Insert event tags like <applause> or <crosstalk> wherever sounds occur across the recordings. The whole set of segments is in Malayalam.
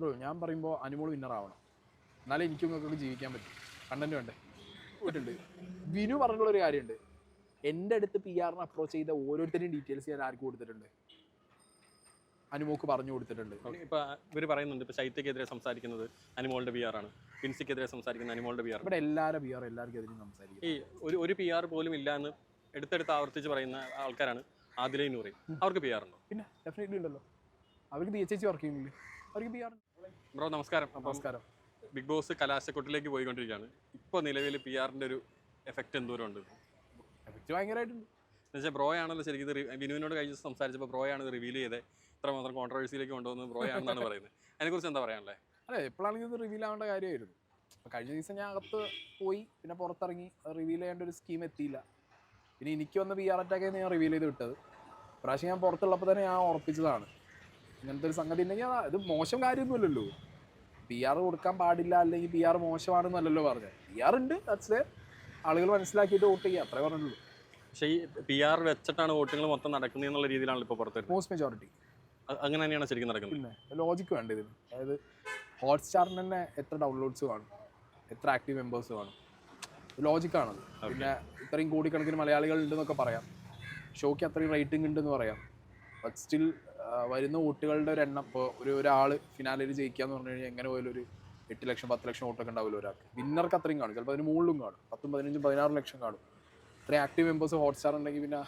ബ്രോ ഞാൻ പറയുമ്പോൾ അനുമോൾ വിന്നർ ആവണം. എന്നാലേ എനിക്കും നിങ്ങൾക്ക് ജീവിക്കാൻ പറ്റും. കണ്ടന്റ് വേണ്ടേ? പോയിട്ടുണ്ട്. വിനു പറഞ്ഞിട്ടുള്ള ഒരു കാര്യമുണ്ട് എന്റെ അടുത്ത് പി ആറിന് അപ്രോച്ച് ചെയ്ത ഓരോരുത്തരുടെയും ഡീറ്റെയിൽസ് ഞാൻ ആർക്ക് കൊടുത്തിട്ടുണ്ട്? അനുമോക്ക് പറഞ്ഞു കൊടുത്തിട്ടുണ്ട്. ഇപ്പൊ ഇവർ പറയുന്നുണ്ട് ഇപ്പൊ ശൈത്യക്കെതിരെ സംസാരിക്കുന്നത് അനിമോളുടെ പി ആണ്. പിൻസിക്കെതിരെ സംസാരിക്കുന്നത് അനിമോളുടെ പി ഇവിടെ എല്ലാവരും പി ആർ എല്ലാവർക്കും എതിരും സംസാരിക്കും. ഈ ഒരു ഒരു പി ആർ പോലും ഇല്ല എന്ന് എടുത്തെടുത്ത് ആവർത്തിച്ച് പറയുന്ന ആൾക്കാരാണ് ആദിലൈ നൂറി അവർക്ക് പി ആർ ഉണ്ടോ? പിന്നെ ഡെഫിനറ്റ്ലി ഉണ്ടല്ലോ. അവർക്ക് ഡി എച്ച് എച്ച് വർക്ക് ചെയ്യുന്നില്ലേ? അവർക്ക് പി ആർ ബ്രോ നമസ്കാരം. നമസ്കാരം. ബിഗ് ബോസ് കലാശക്കൊട്ടിലേക്ക് പോയിക്കൊണ്ടിരിക്കുകയാണ്. ഇപ്പോൾ നിലവിൽ പി ആറിന്റെ ഒരു എഫക്റ്റ് എന്തോരം ഉണ്ട് എഫക്റ്റ് ഭയങ്കരമായിട്ടുണ്ട് എന്നുവെച്ചാൽ ബ്രോ ആണല്ലോ ശരിക്കും ഇത് വിനുവിനോട് കഴിഞ്ഞ് സംസാരിച്ചപ്പോൾ ബ്രോ ആണ് ഇത് റിവീൽ ചെയ്തത് ഇത്രമാത്രം കോൺട്രവേഴ്സിയിലേക്ക് കൊണ്ടുവന്ന് ബ്രോ ആണെന്നാണ് പറയുന്നത്. അതിനെക്കുറിച്ച് എന്താ പറയാനുള്ളത് അല്ലേ എപ്പോഴാണെങ്കിൽ ഇത് റിവീൽ ആവേണ്ട കാര്യമായിരുന്നു. അപ്പോൾ കഴിഞ്ഞ ദിവസം ഞാൻ അകത്ത് പോയി പിന്നെ പുറത്തിറങ്ങി റിവീൽ ചെയ്യേണ്ട ഒരു സ്കീം എത്തിയില്ല. പിന്നെ എനിക്ക് വന്ന പി ആർ അറ്റാക്ക് ഞാൻ റിവീൽ ചെയ്ത് വിട്ടത്. പ്രാവശ്യം ഞാൻ പുറത്തുള്ളപ്പോൾ തന്നെ ഞാൻ ഉറപ്പിച്ചതാണ്. ഇങ്ങനത്തെ ഒരു സംഗതി ഉണ്ടെങ്കിൽ അത് ഇത് മോശം കാര്യമൊന്നുമില്ലല്ലോ. പി ആർ കൊടുക്കാൻ പാടില്ല അല്ലെങ്കിൽ പി ആർ മോശമാണെന്നല്ലല്ലോ പറഞ്ഞത് പി ആർ ഉണ്ട് ദാറ്റ്സ് ആളുകൾ മനസ്സിലാക്കിയിട്ട് വോട്ട് ചെയ്യുക അത്രേ പറഞ്ഞുള്ളൂ. പക്ഷേ ഈ പി ആർ വെച്ചിട്ടാണ് വോട്ടുകൾ മൊത്തം നടക്കുന്നത് എന്നുള്ള രീതിയിലാണ് ഇപ്പോൾ പുറത്ത് മോസ്റ്റ് മെജോറിറ്റി അങ്ങനെ തന്നെയാണ് ശരിക്കും നടക്കുന്നത്. പിന്നെ ലോജിക്ക് വേണ്ട ഇതിന്? അതായത് ഹോട്ട്സ്റ്റാറിന് തന്നെ എത്ര ഡൗൺലോഡ്സ് കാണും? എത്ര ആക്റ്റീവ് മെമ്പേഴ്സ് കാണും? ലോജിക്കാണത് പിന്നെ ഇത്രയും കോടിക്കണക്കിന് മലയാളികൾ ഉണ്ടെന്നൊക്കെ പറയാം. ഷോയ്ക്ക് അത്രയും റേറ്റിംഗ് ഉണ്ടെന്ന് പറയാം. ബട്ട് സ്റ്റിൽ വരുന്ന വോട്ടുകളുടെ ഒരു എണ്ണം. ഇപ്പോൾ ഒരു ഒരാൾ ഫിനാലിൽ ജയിക്കാന്ന് പറഞ്ഞു കഴിഞ്ഞാൽ എങ്ങനെ പോയാലും ഒരു എട്ട് ലക്ഷം പത്ത് ലക്ഷം വോട്ടൊക്കെ ഉണ്ടാവില്ല ഒരാൾക്ക്. വിന്നർക്ക് അത്രയും കാണും. ചിലപ്പോൾ അതിന് മുകളിലും കാണും. പത്തും പതിനഞ്ചും പതിനാറ് ലക്ഷം കാണും. ഇത്രയും ആക്റ്റീവ് മെമ്പേഴ്സ് ഹോട്ട്സ്റ്റാർ ഉണ്ടെങ്കിൽ പിന്നെ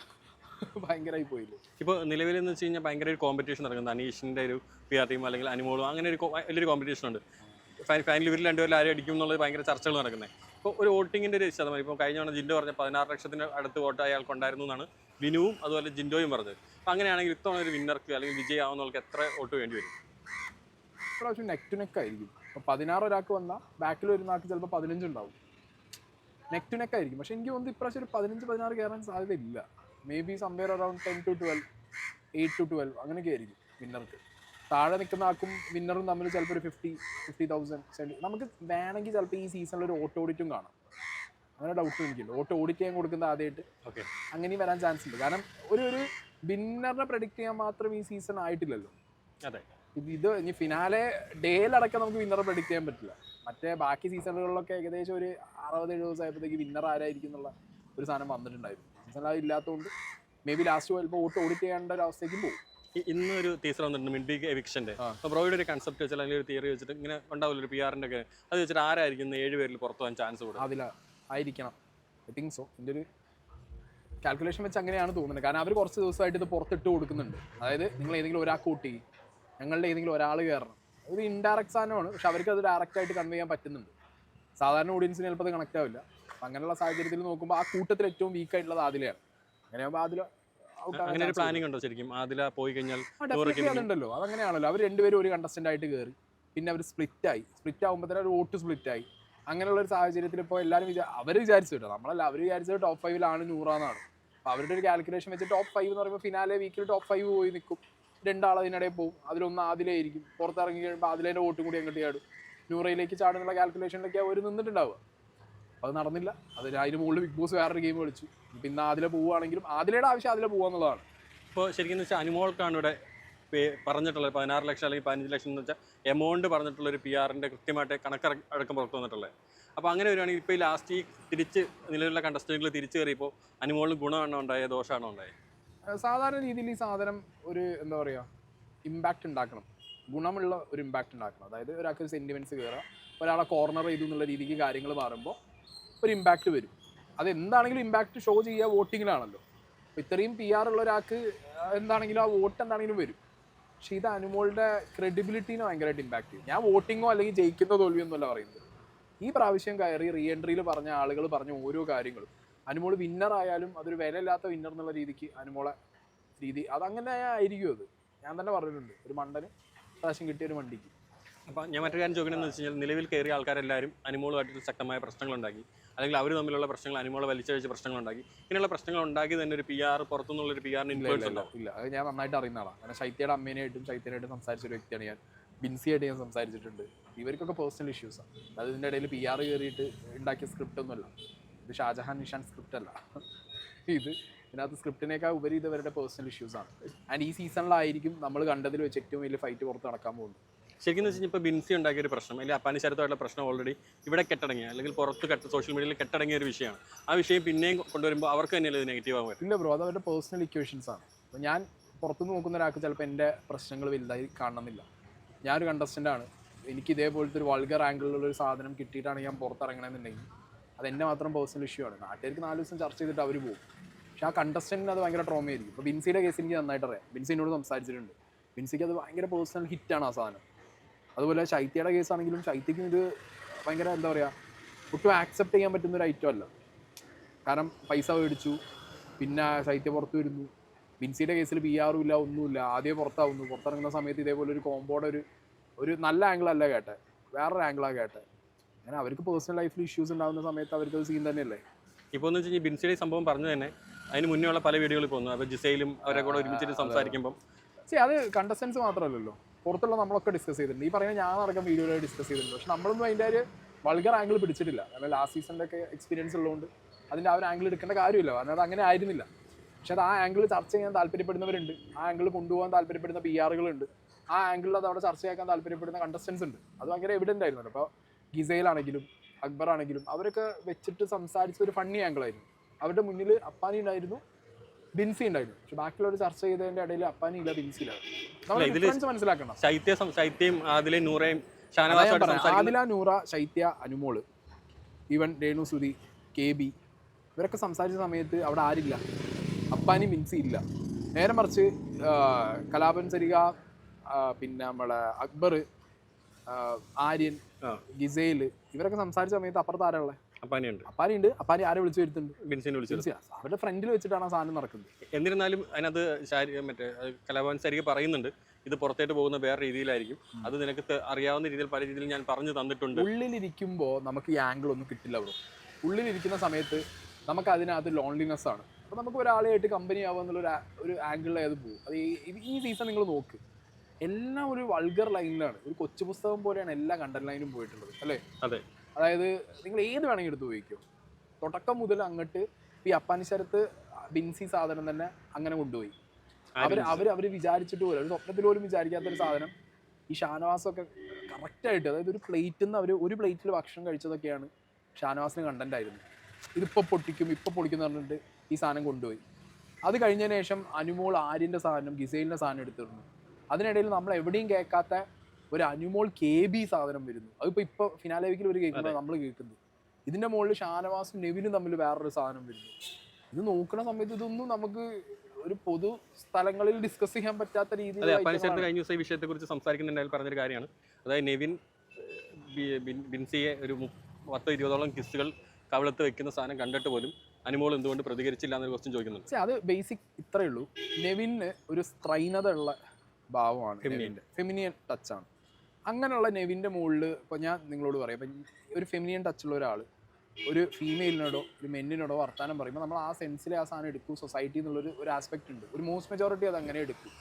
<laughs> ഭയങ്കരമായി പോയില്ലേ. ഇപ്പോൾ നിലവിൽ എന്ന് വെച്ച് കഴിഞ്ഞാൽ ഭയങ്കര ഒരു കോമ്പറ്റീഷൻ നടക്കുന്നത് അനീഷിന്റെ ഒരു പി ആർ ടീം അല്ലെങ്കിൽ അനിമോളും അങ്ങനെ ഒരു വലിയൊരു കോമ്പറ്റീഷൻ ഉണ്ട്. ഫൈനൽ ഇവരിൽ രണ്ടുപേരും ആരും അടിക്കും എന്നുള്ളത് ഭയങ്കര ചർച്ചകൾ നടക്കുന്നത് ഇപ്പോൾ ഒരു വോട്ടിങ്ങിന്റെ ഒരു ശതമാനം ഇപ്പോൾ കഴിഞ്ഞ തവണ ജിൻഡോ പറഞ്ഞ പതിനാറ് ലക്ഷത്തിന് അടുത്ത് വോട്ട് അയാൾക്ക് ഉണ്ടായിരുന്നു എന്നാണ് വിനുവും അതുപോലെ ജിൻഡോയും പറഞ്ഞത്. അപ്പോൾ അങ്ങനെയാണെങ്കിൽ ഇത്തവണ ഒരു വിന്നർക്ക് അല്ലെങ്കിൽ വിജയമാവുന്നവർക്ക് എത്ര വോട്ട് വേണ്ടി വരും? ഇപ്രാവശ്യം നെക്ക് ടു നെക്ക് ആയിരിക്കും. അപ്പോൾ പതിനാറ് ഒരാൾക്ക് വന്നാൽ ബാക്കിൽ വരുന്ന ആൾക്ക് ചിലപ്പോൾ പതിനഞ്ച് ഉണ്ടാവും. നെക്ക് ടു നെക്ക് ആയിരിക്കും. പക്ഷേ എനിക്ക് തോന്നുന്നു ഇപ്രാവശ്യം ഒരു പതിനഞ്ച് പതിനാറ് കയറാൻ സാധ്യതയില്ല. Maybe somewhere around ten to twelve eight to twelve അങ്ങനെയൊക്കെ ആയിരിക്കും വിന്നർക്ക്. താഴെ നിൽക്കുന്ന ആൾക്കും വിന്നറും തമ്മിൽ ചിലപ്പോൾ ഒരു ഫിഫ്റ്റി ഫിഫ്റ്റി തൗസൻഡ് നമുക്ക് വേണമെങ്കിൽ ചിലപ്പോൾ ഈ സീസണിൽ ഒരു ഓട്ടോ ഓഡിറ്റും കാണാം. അങ്ങനെ ഡൗട്ട് എനിക്കില്ല. ഓട്ടോ ഓഡിറ്റ് ചെയ്യാൻ കൊടുക്കുന്ന ആദ്യമായിട്ട് ഓക്കെ അങ്ങനെയും വരാൻ ചാൻസ് ഉണ്ട്. കാരണം ഒരു ഒരു വിന്നറിനെ പ്രഡിക്റ്റ് ചെയ്യാൻ മാത്രം ഈ സീസൺ ആയിട്ടില്ലല്ലോ. അതെ. ഇത് ഇനി ഫിനാലെ ഡേയിലടക്കം നമുക്ക് വിന്നറെ പ്രഡിക്റ്റ് ചെയ്യാൻ പറ്റില്ല. മറ്റേ ബാക്കി സീസണുകളിലൊക്കെ ഏകദേശം ഒരു അറുപത് എഴുപത് ദിവസം ആയപ്പോഴത്തേക്ക് വിന്നർ ആരായിരിക്കും എന്നുള്ള ഒരു സാധനം വന്നിട്ടുണ്ടായിരുന്നു. സീസണിൽ അത് ഇല്ലാത്തതുകൊണ്ട് മേ ബി ലാസ്റ്റ് ചിലപ്പോൾ വോട്ട് ഓഡിറ്റ് ചെയ്യേണ്ട ഒരു അവസ്ഥയ്ക്കും പോകും. ഇന്നൊരു ടീച്ചർ വന്നിട്ടുണ്ട് മിഡ് ബിഗ് എവിക്ഷന്റെ. അപ്പോൾ ബ്രോയുടെ ഒരു കൺസെപ്റ്റ് വെച്ചാൽ അല്ലെങ്കിൽ ഒരു തിയറി വെച്ചിട്ട് ഇങ്ങനെ ഉണ്ടാവില്ല ഒരു പി ആറിന്റെ ഒക്കെ? അത് വെച്ചിട്ട് ആരായിരിക്കും ഏഴ് പേരിൽ പുറത്തു പോകാൻ ചാൻസ് കൊടുക്കും അതില ആയിരിക്കണം. ഐ തിങ്ക് സോ എന്റെ ഒരു കാൽക്കുലേഷൻ വെച്ച് അങ്ങനെയാണ് തോന്നുന്നത്. കാരണം അവർ കുറച്ച് ദിവസമായിട്ട് ഇത് പുറത്തിട്ട് കൊടുക്കുന്നുണ്ട്. അതായത് നിങ്ങൾ ഏതെങ്കിലും ഒരാൾക്ക് കൂട്ടി ഞങ്ങളുടെ ഏതെങ്കിലും ഒരാൾ കയറണം. ഇത് ഇൻഡയറക്റ്റ് സാധനമാണ്. പക്ഷെ അവർക്ക് അത് ഡയറക്റ്റ് ആയിട്ട് കൺവേ ചെയ്യാൻ പറ്റുന്നുണ്ട്. സാധാരണ ഓഡിയൻസിന് ചിലപ്പോൾ അത് കണക്ട് ആവില്ല. അപ്പം അങ്ങനെയുള്ള സാഹചര്യത്തിൽ നോക്കുമ്പോൾ ആ കൂട്ടത്തിൽ ഏറ്റവും വീക്ക് ആയിട്ടുള്ളത് ആദിലയാണ്. അങ്ങനെയാകുമ്പോൾ ആദില അങ്ങനെ ഒരു പ്ലാനിങ് ഉണ്ടോ ശരിക്കും? ആദില പോയി കഴിഞ്ഞാൽ അതുണ്ടല്ലോ. അതങ്ങനെയാണല്ലോ. അവർ രണ്ടുപേരും ഒരു കണ്ടസ്റ്റന്റ് ആയിട്ട് കയറി പിന്നെ അവർ സ്പ്ലിറ്റ് ആയി. സ്പ്ലിറ്റ് ആകുമ്പോൾ തന്നെ ഒരു വോട്ട് സ്പ്ലിറ്റ് ആയി. അങ്ങനെയുള്ള ഒരു സാഹചര്യത്തിൽ ഇപ്പോൾ എല്ലാവരും വിചാ അവർ വിചാരിച്ചു കേട്ടോ. നമ്മളല്ല അവർ വിചാരിച്ചത് ടോപ്പ് ഫൈവിലാണ് നൂറാന്നാണ് അപ്പോൾ അവരുടെ ഒരു കാൽക്കുലേഷൻ വെച്ച് ടോപ്പ് ഫൈവ് എന്ന് പറയുമ്പോൾ ഫിനാലെ വീക്കിൽ ടോപ്പ് ഫൈവ് പോയി നിൽക്കും രണ്ടാൾ അതിനിടയിൽ പോകും അതിലൊന്ന് ആദിലായിരിക്കും പുറത്തിറങ്ങി കഴിയുമ്പോൾ ആദിലേന്റെ വോട്ടും കൂടി അങ്ങോട്ട് ചാടും. നൂറയിലേക്ക് ചാടുന്നുള്ള കാൽക്കുലേഷനിലൊക്കെ അവർ നിന്നിട്ടുണ്ടാവുക. അത് നടന്നില്ല. അത് അതിന് മുകളിൽ ബിഗ് ബോസ് വേറൊരു ഗെയിം കളിച്ചു. പിന്നെ ആദില പോവുകയാണെങ്കിലും ആദിലയുടെ ആവശ്യം ആദില പോവാന്നുള്ളതാണ് ഇപ്പോൾ ശരിക്കും വെച്ചാൽ അനുമോൾക്കാണ് ഇവിടെ പേ- പറഞ്ഞിട്ടുള്ളത് പതിനാറ് ലക്ഷം അല്ലെങ്കിൽ പതിനഞ്ച് ലക്ഷം എന്ന് വെച്ചാൽ എമൗണ്ട് പറഞ്ഞിട്ടുള്ള ഒരു പി ആറിന്റെ കൃത്യമായിട്ട് കണക്ക് അടക്കം പുറത്തു വന്നിട്ടുള്ളത് അപ്പോൾ അങ്ങനെ വരുവാണെങ്കിൽ ഇപ്പോൾ ഈ ലാസ്റ്റ് ഈ തിരിച്ച് നിലവിലുള്ള കണ്ടസ്റ്റന്റുകൾ തിരിച്ചു കയറിയപ്പോൾ അനുമോളിൽ ഗുണമാണോ ഉണ്ടായത് ദോഷമാണോ ഉണ്ടായത് സാധാരണ രീതിയിൽ ഈ സാധനം ഒരു എന്താ പറയുക ഇമ്പാക്റ്റ് ഉണ്ടാക്കണം. ഗുണമുള്ള ഒരു ഇമ്പാക്റ്റ് ഉണ്ടാക്കണം. അതായത് ഒരാൾക്ക് സെന്റിമെന്റ്സ് കയറുക ഒരാളെ കോർണർ ചെയ്തു എന്നുള്ള രീതിക്ക് കാര്യങ്ങൾ മാറുമ്പോൾ ഒരു ഇമ്പാക്റ്റ് വരും. അത് എന്താണെങ്കിലും ഇമ്പാക്റ്റ് ഷോ ചെയ്യുക വോട്ടിങ്ങിലാണല്ലോ ഇത്രയും പി ആർ ഉള്ള ഒരാൾക്ക് എന്താണെങ്കിലും ആ വോട്ട് എന്താണെങ്കിലും വരും. പക്ഷേ ഇത് അനുമോളുടെ ക്രെഡിബിലിറ്റീനെ ഭയങ്കരമായിട്ട് ഇമ്പാക്ട് ചെയ്യും. ഞാൻ വോട്ടിങ്ങോ അല്ലെങ്കിൽ ജയിക്കുന്നോ തോൽവി എന്നല്ല പറയുന്നത്. ഈ പ്രാവശ്യം കയറി റീ എൻട്രിയിൽ പറഞ്ഞ ആളുകൾ പറഞ്ഞ ഓരോ കാര്യങ്ങളും അനുമോൾ വിന്നർ ആയാലും അതൊരു വിലയില്ലാത്ത വിന്നർ എന്നുള്ള രീതിക്ക് അനുമോളെ രീതി അതങ്ങനെ ആയിരിക്കും അത്. ഞാൻ തന്നെ പറഞ്ഞിട്ടുണ്ട് ഒരു മണ്ടന് പ്രാവശ്യം കിട്ടിയ ഒരു വണ്ടിക്ക്. അപ്പോൾ ഞാൻ മറ്റൊരു കാര്യം ചോദിക്കണമെന്ന് വെച്ച് കഴിഞ്ഞാൽ നിലവിൽ കയറിയ ആൾക്കാരെല്ലാവരും അനിമോളുമായിട്ട് ശക്തമായ പ്രശ്നങ്ങളുണ്ടാക്കി. അല്ലെങ്കിൽ അവർ തമ്മിലുള്ള പ്രശ്നങ്ങൾ അനിമോളെ വലിച്ചഴിച്ച പ്രശ്നങ്ങളുണ്ടാക്കി. ഇങ്ങനെയുള്ള പ്രശ്നങ്ങൾ ഉണ്ടാക്കി തന്നെ ഒരു പി ആർ പുറത്തുനിന്നുള്ള ഒരു പി ആറിന് ഇൻഫ്ലുവൻസ് ഇല്ല, ഉണ്ടോ? ഇല്ല. അത് ഞാൻ നന്നായിട്ട് അറിയുന്ന ആളാണ് കാരണം ശൈത്യയുടെ അമ്മേനായിട്ടും ശൈത്യനായിട്ടും സംസാരിച്ച ഒരു വ്യക്തിയാണ് ഞാൻ. ബിൻസിയായിട്ട് ഞാൻ സംസാരിച്ചിട്ടുണ്ട്. ഇവർക്കൊക്കെ പേഴ്സണൽ ഇഷ്യൂസാണ് അത് ഇതിന്റെ ഇടയിൽ പി ആർ കയറിയിട്ട് ഉണ്ടാക്കിയ സ്ക്രിപ്റ്റ് ഒന്നുമല്ല. ഇത് ഷാജഹാൻ നിഷാൻ സ്ക്രിപ്റ്റ് അല്ല. ഇത് ഇതിനകത്ത് സ്ക്രിപ്റ്റിനേക്കാൾ ഉപരി ഇത് ഇവരുടെ പേഴ്സണൽ ഇഷ്യൂസാണ് ആൻഡ് ഈ സീസണിലായിരിക്കും നമ്മൾ കണ്ടതിൽ വെച്ച് ഏറ്റവും വലിയ ഫൈറ്റ് പുറത്ത് നടക്കാൻ പോകുന്നത്. ശരിക്കും വെച്ച് കഴിഞ്ഞാൽ ഇപ്പോൾ ബിൻസി ഉണ്ടാക്കിയ ഒരു പ്രശ്നം അല്ലെങ്കിൽ അപ്പാനി ശരത്തുമായിട്ടുള്ള പ്രശ്നം ഓൾറെഡി ഇവിടെ കെട്ടടങ്ങിയ അല്ലെങ്കിൽ പുറത്ത് കെട്ട സോഷ്യൽ മീഡിയയിൽ കെട്ടടങ്ങിയ ഒരു വിഷയമാണ്. ആ വിഷയം പിന്നെയും കൊണ്ടുവരുമ്പോൾ അവർക്ക് തന്നെയല്ലേ ഇത് നെഗറ്റീവ് ആവുക? ഇല്ല ബ്രോ അത് അവരുടെ പേഴ്സണൽ ഇക്വേഷൻസ് ആണ്. അപ്പോൾ ഞാൻ പുറത്തു നോക്കുന്ന ഒരാൾക്ക് ചിലപ്പോൾ എന്റെ പ്രശ്നങ്ങൾ വലുതായി കാണണമെന്നില്ല ഞാനൊരു കണ്ടസ്റ്റന്റ് ആണ്. എനിക്ക് ഇതേപോലത്തെ ഒരു വൾഗർ ആംഗിളിലുള്ള ഒരു സാധനം കിട്ടിയിട്ടാണ് ഞാൻ പുറത്തിറങ്ങണമെന്നുണ്ടെങ്കിൽ അത് എന്നെ മാത്രം പേഴ്സണൽ ഇഷ്യൂ ആണ്. നാട്ടുകാർക്ക് നാല് ദിവസം ചർച്ച ചെയ്തിട്ട് അവർ പോകും. പക്ഷെ ആ കണ്ടസ്റ്റന്റിന് അത് ഭയങ്കര ട്രോമയായിരിക്കും ഇപ്പോൾ ബിൻസിയുടെ കേസ് എനിക്ക് നന്നായിട്ട് അറിയാം. ബിൻസിനോട് സംസാരിച്ചിട്ടുണ്ട്. ബിൻസിക്ക് അത് ഭയങ്കര പേഴ്സണൽ ഹിറ്റാണ് ആ സാധനം. അതുപോലെ ശൈത്യയുടെ കേസ് ആണെങ്കിലും ശൈത്യക്കും ഇത് ഭയങ്കര എന്താ പറയുക ഒട്ടും ആക്സെപ്റ്റ് ചെയ്യാൻ പറ്റുന്ന ഒരു ഐറ്റം അല്ല. കാരണം പൈസ മേടിച്ചു പിന്നെ ശൈത്യ പുറത്ത് വരുന്നു. ബിൻസിയുടെ കേസിൽ പി ആറും ഇല്ല ഒന്നുമില്ല ആദ്യം പുറത്താവുന്നു. പുറത്തിറങ്ങുന്ന സമയത്ത് ഇതേപോലെ ഒരു കോമ്പോടെ ഒരു ഒരു നല്ല ആംഗിൾ അല്ല കേട്ടെ. വേറൊരു ആംഗിളാണ് കേട്ടെ. അങ്ങനെ അവർക്ക് പേഴ്സണൽ ലൈഫിൽ ഇഷ്യൂസ് ഉണ്ടാകുന്ന സമയത്ത് അവർക്ക് അത് സീൻ തന്നെയല്ലേ? ഇപ്പോൾ എന്ന് വെച്ച് കഴിഞ്ഞാൽ ബിൻസിയുടെ സംഭവം പറഞ്ഞു തന്നെ അതിന് മുന്നേ ഉള്ള പല വീഡിയോകളിൽ പോകുന്നു. അപ്പോൾ ജിസയിലും അവരെ കൂടെ ഒരുമിച്ചിട്ട് സംസാരിക്കുമ്പോൾ അത്. കണ്ടസ്റ്റൻസ് മാത്രമല്ലല്ലോ. പുറത്തുള്ള നമ്മളൊക്കെ ഡിസ്കസ് ചെയ്തിട്ടുണ്ട്. ഈ പറയുന്ന ഞാൻ അടക്കം വീഡിയോയിൽ ഡിസ്കസ് ചെയ്തിട്ടുണ്ട്. പക്ഷെ നമ്മളൊന്നും അതിന്റെ ഒരു വൾഗർ ആംഗിൾ പിടിച്ചിട്ടില്ല. കാരണം ലാസ്റ്റ് സീസണിന്റെ ഒക്കെ എക്സ്പീരിയൻസ് ഉള്ളതുകൊണ്ട് അതിന്റെ ആ ഒരു ആംഗിൾ എടുക്കേണ്ട കാര്യമില്ല. കാരണം അത് അങ്ങനെ ആയിരുന്നില്ല. പക്ഷെ അത് ആ ആംഗിൾ ചർച്ച ചെയ്യാൻ താല്പര്യപ്പെടുന്നവരുണ്ട്. ആ ആംഗിൾ കൊണ്ടുപോകാൻ താല്പര്യപ്പെടുന്ന പി ആറുകളുണ്ട് ആ ആംഗിളിൽ അത് അവിടെ ചെയ്യാൻ താല്പര്യപ്പെടുന്ന കണ്ടസ്റ്റൻസ് ഉണ്ട്. അത് ഭയങ്കര എവിഡന്റ് ആയിരുന്നു അപ്പോൾ ഗിസയിലാണെങ്കിലും അക്ബർ ആണെങ്കിലും അവരൊക്കെ വെച്ചിട്ട് സംസാരിച്ച ഒരു ഫണ്ണി ആംഗിൾ ആയിരുന്നു. അവരുടെ മുന്നിൽ അപ്പാനി ഉണ്ടായിരുന്നു. ബിൻസി ഉണ്ടായിരുന്നു. പക്ഷെ ബാക്കിയുള്ള ഒരു ചർച്ച ചെയ്തതിന്റെ ഇടയിൽ അപ്പാനി ഇല്ല ബിൻസി ഇല്ല. നമ്മൾ ഡിഫറൻസ് മനസ്സിലാക്കണം. ശൈത്യ അതിലെ നൂറയും Adhila Noora Shaithya Anumol even Renu Sudhi K B ഇവരൊക്കെ സംസാരിച്ച സമയത്ത് അവിടെ ആരില്ല. അപ്പാനി മിൻസി ഇല്ല. നേരെ മറിച്ച് കലാപൻ സരിക പിന്നെ നമ്മളെ അക്ബർ ആര്യൻ ഗിസേൽ ഗിസൈൽ ഇവരൊക്കെ സംസാരിച്ച സമയത്ത് അപ്പുറത്ത് ആരാളെ അപ്പാനിയുണ്ട്. അപ്പാനി ആരെ വിളിച്ചു വരുത്തുന്നുണ്ട് ബിൻസിനെ. അവരുടെ ഫ്രണ്ടിൽ വെച്ചിട്ടാണ് ആ സാധനം നടക്കുന്നത്. എന്നിരുന്നാലും അതിനകത്ത് മറ്റേ കലാഭവൻ ശരിക്കും പറയുന്നുണ്ട് ഇത് പുറത്തേട്ട് പോകുന്ന വേറെ രീതിയിലായിരിക്കും. അത് നിനക്ക് അറിയാവുന്ന രീതിയിൽ പല രീതിയിൽ ഞാൻ പറഞ്ഞു തന്നിട്ടുണ്ട്. ഉള്ളിലിരിക്കുമ്പോൾ നമുക്ക് ഈ ആംഗിൾ ഒന്നും കിട്ടില്ല ബ്രോ ഉള്ളിലിരിക്കുന്ന സമയത്ത് നമുക്ക് അതിനകത്ത് ലോൺലിനെസ് ആണ്. അപ്പോൾ നമുക്ക് ഒരാളെയായിട്ട് കമ്പനി ആവുക എന്നുള്ള ഒരു ആ- ഒരു ആംഗിളിൽ അത് പോകും. അത് ഈ- ഈ സീസൺ നിങ്ങൾ നോക്ക്. എല്ലാം ഒരു വൾഗർ ലൈനിലാണ് ഒരു കൊച്ചു പുസ്തകം പോലെയാണ് എല്ലാ കണ്ടന്റ് ലൈനും പോയിട്ടുള്ളത്. അല്ലേ? അതെ. അതായത് നിങ്ങൾ ഏത് വേണമെങ്കിൽ എടുത്ത് ഉപയോഗിക്കും. തുടക്കം മുതൽ അങ്ങോട്ട് ഈ അപ്പാനിശരത്ത് ബിൻസി സാധനം തന്നെ അങ്ങനെ കൊണ്ടുപോയി. അവർ അവർ അവർ വിചാരിച്ചിട്ട് പോലും ഒരു സ്വപ്നത്തിൽ പോലും വിചാരിക്കാത്ത ഒരു സാധനം ഈ ഷാനവാസൊക്കെ കറക്റ്റായിട്ട് അതായത് ഒരു പ്ലേറ്റിൽ നിന്ന് അവർ ഒരു പ്ലേറ്റിൽ ഭക്ഷണം കഴിച്ചതൊക്കെയാണ് ഷാനവാസിന് കണ്ടന്റ് ആയിരുന്നു ഇതിപ്പോൾ പൊട്ടിക്കും ഇപ്പോൾ പൊളിക്കും എന്ന് പറഞ്ഞിട്ട് ഈ സാധനം കൊണ്ടുപോയി. അത് കഴിഞ്ഞതിന് ശേഷം അനുമോൾ ആര്യന്റെ സാധനം ഗിസൈലിന്റെ സാധനം എടുത്തിരുന്നു. അതിനിടയിൽ നമ്മൾ എവിടെയും കേൾക്കാത്ത ഒരു അനുമോൾ കെ ബി സാധനം വരുന്നു. അതിപ്പോ ഇപ്പോൾ ഫിനാലെ വീക്കിൽ ഒരു കേൾക്കുമ്പോൾ നമ്മൾ കേൾക്കുന്നത്. ഇതിന്റെ മുകളിൽ ഷാനവാസും നെവിനും തമ്മിൽ വേറൊരു സാധനം വരുന്നു. ഇത് നോക്കുന്ന സമയത്ത് ഇതൊന്നും നമുക്ക് ഒരു പൊതു സ്ഥലങ്ങളിൽ ഡിസ്കസ് ചെയ്യാൻ പറ്റാത്ത രീതിയിൽ കഴിഞ്ഞ ദിവസം ഈ വിഷയത്തെ കുറിച്ച് സംസാരിക്കുന്നുണ്ടായാൽ പറഞ്ഞൊരു കാര്യമാണ്. അതായത് നെവിൻ ബിൻസിയെ ഒരു പത്തോ ഇരുപതോളം കിസ്സുകൾ കവിളത്ത് വെക്കുന്ന സാധനം കണ്ടിട്ട് പോലും അനുമോൾ എന്തുകൊണ്ട് പ്രതികരിച്ചില്ല എന്നൊരു ക്വസ്റ്റ്യൻ ചോദിക്കുന്നുണ്ട്. അത് ബേസിക് ഇത്രയേ ഉള്ളൂ. നെവിന് ഒരു സ്ത്രൈനത ഉള്ള ഭാവമാണ് ഫെമിനിയൻ ടച്ചാണ് അങ്ങനെയുള്ള നെവിന്റെ മുകളിൽ ഇപ്പോൾ ഞാൻ നിങ്ങളോട് പറയാം. ഇപ്പം ഒരു ഫെമിനിയൻ ടച്ചുള്ള ഒരാൾ ഒരു ഫീമെയിലിനോടോ ഒരു മെന്നിനോടോ വർത്താനം പറയുമ്പോൾ നമ്മൾ ആ സെൻസിലെ ആ സാധനം എടുക്കും. സൊസൈറ്റി എന്നുള്ളൊരു ഒരു ആസ്പെക്റ്റ് ഉണ്ട്. ഒരു മോസ്റ്റ് മെജോറിറ്റി അത് അങ്ങനെ എടുക്കും.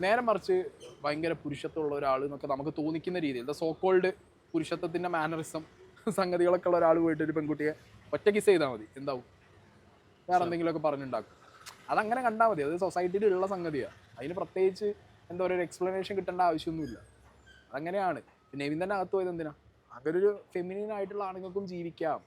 നേരെ മറിച്ച് ഭയങ്കര പുരുഷത്വമുള്ള ഒരാൾ എന്നൊക്കെ നമുക്ക് തോന്നിക്കുന്ന രീതിയിൽ ദ സോക്കോൾഡ് പുരുഷത്വത്തിന്റെ മാനറിസം സംഗതികളൊക്കെ ഉള്ള ഒരാൾ പോയിട്ട് ഒരു പെൺകുട്ടിയെ ഒറ്റ കിസ് ചെയ്താൽ മതി. എന്താവും? വേറെ എന്തെങ്കിലുമൊക്കെ പറഞ്ഞുണ്ടാക്കും. അതങ്ങനെ കണ്ടാൽ മതി. അത് സൊസൈറ്റിയിലുള്ള സംഗതിയാണ് അതിന് പ്രത്യേകിച്ച് എന്താ പറയുക ഒരു എക്സ്പ്ലനേഷൻ കിട്ടേണ്ട ആവശ്യമൊന്നുമില്ല. അതങ്ങനെയാണ് പിന്നെ ഇവൻ തന്നെ അകത്ത് പോയത് എന്തിനാ? അങ്ങനെ ഒരു ഫെമിനിൻ ആയിട്ടുള്ള ആണുങ്ങൾക്കും ജീവിക്കാം.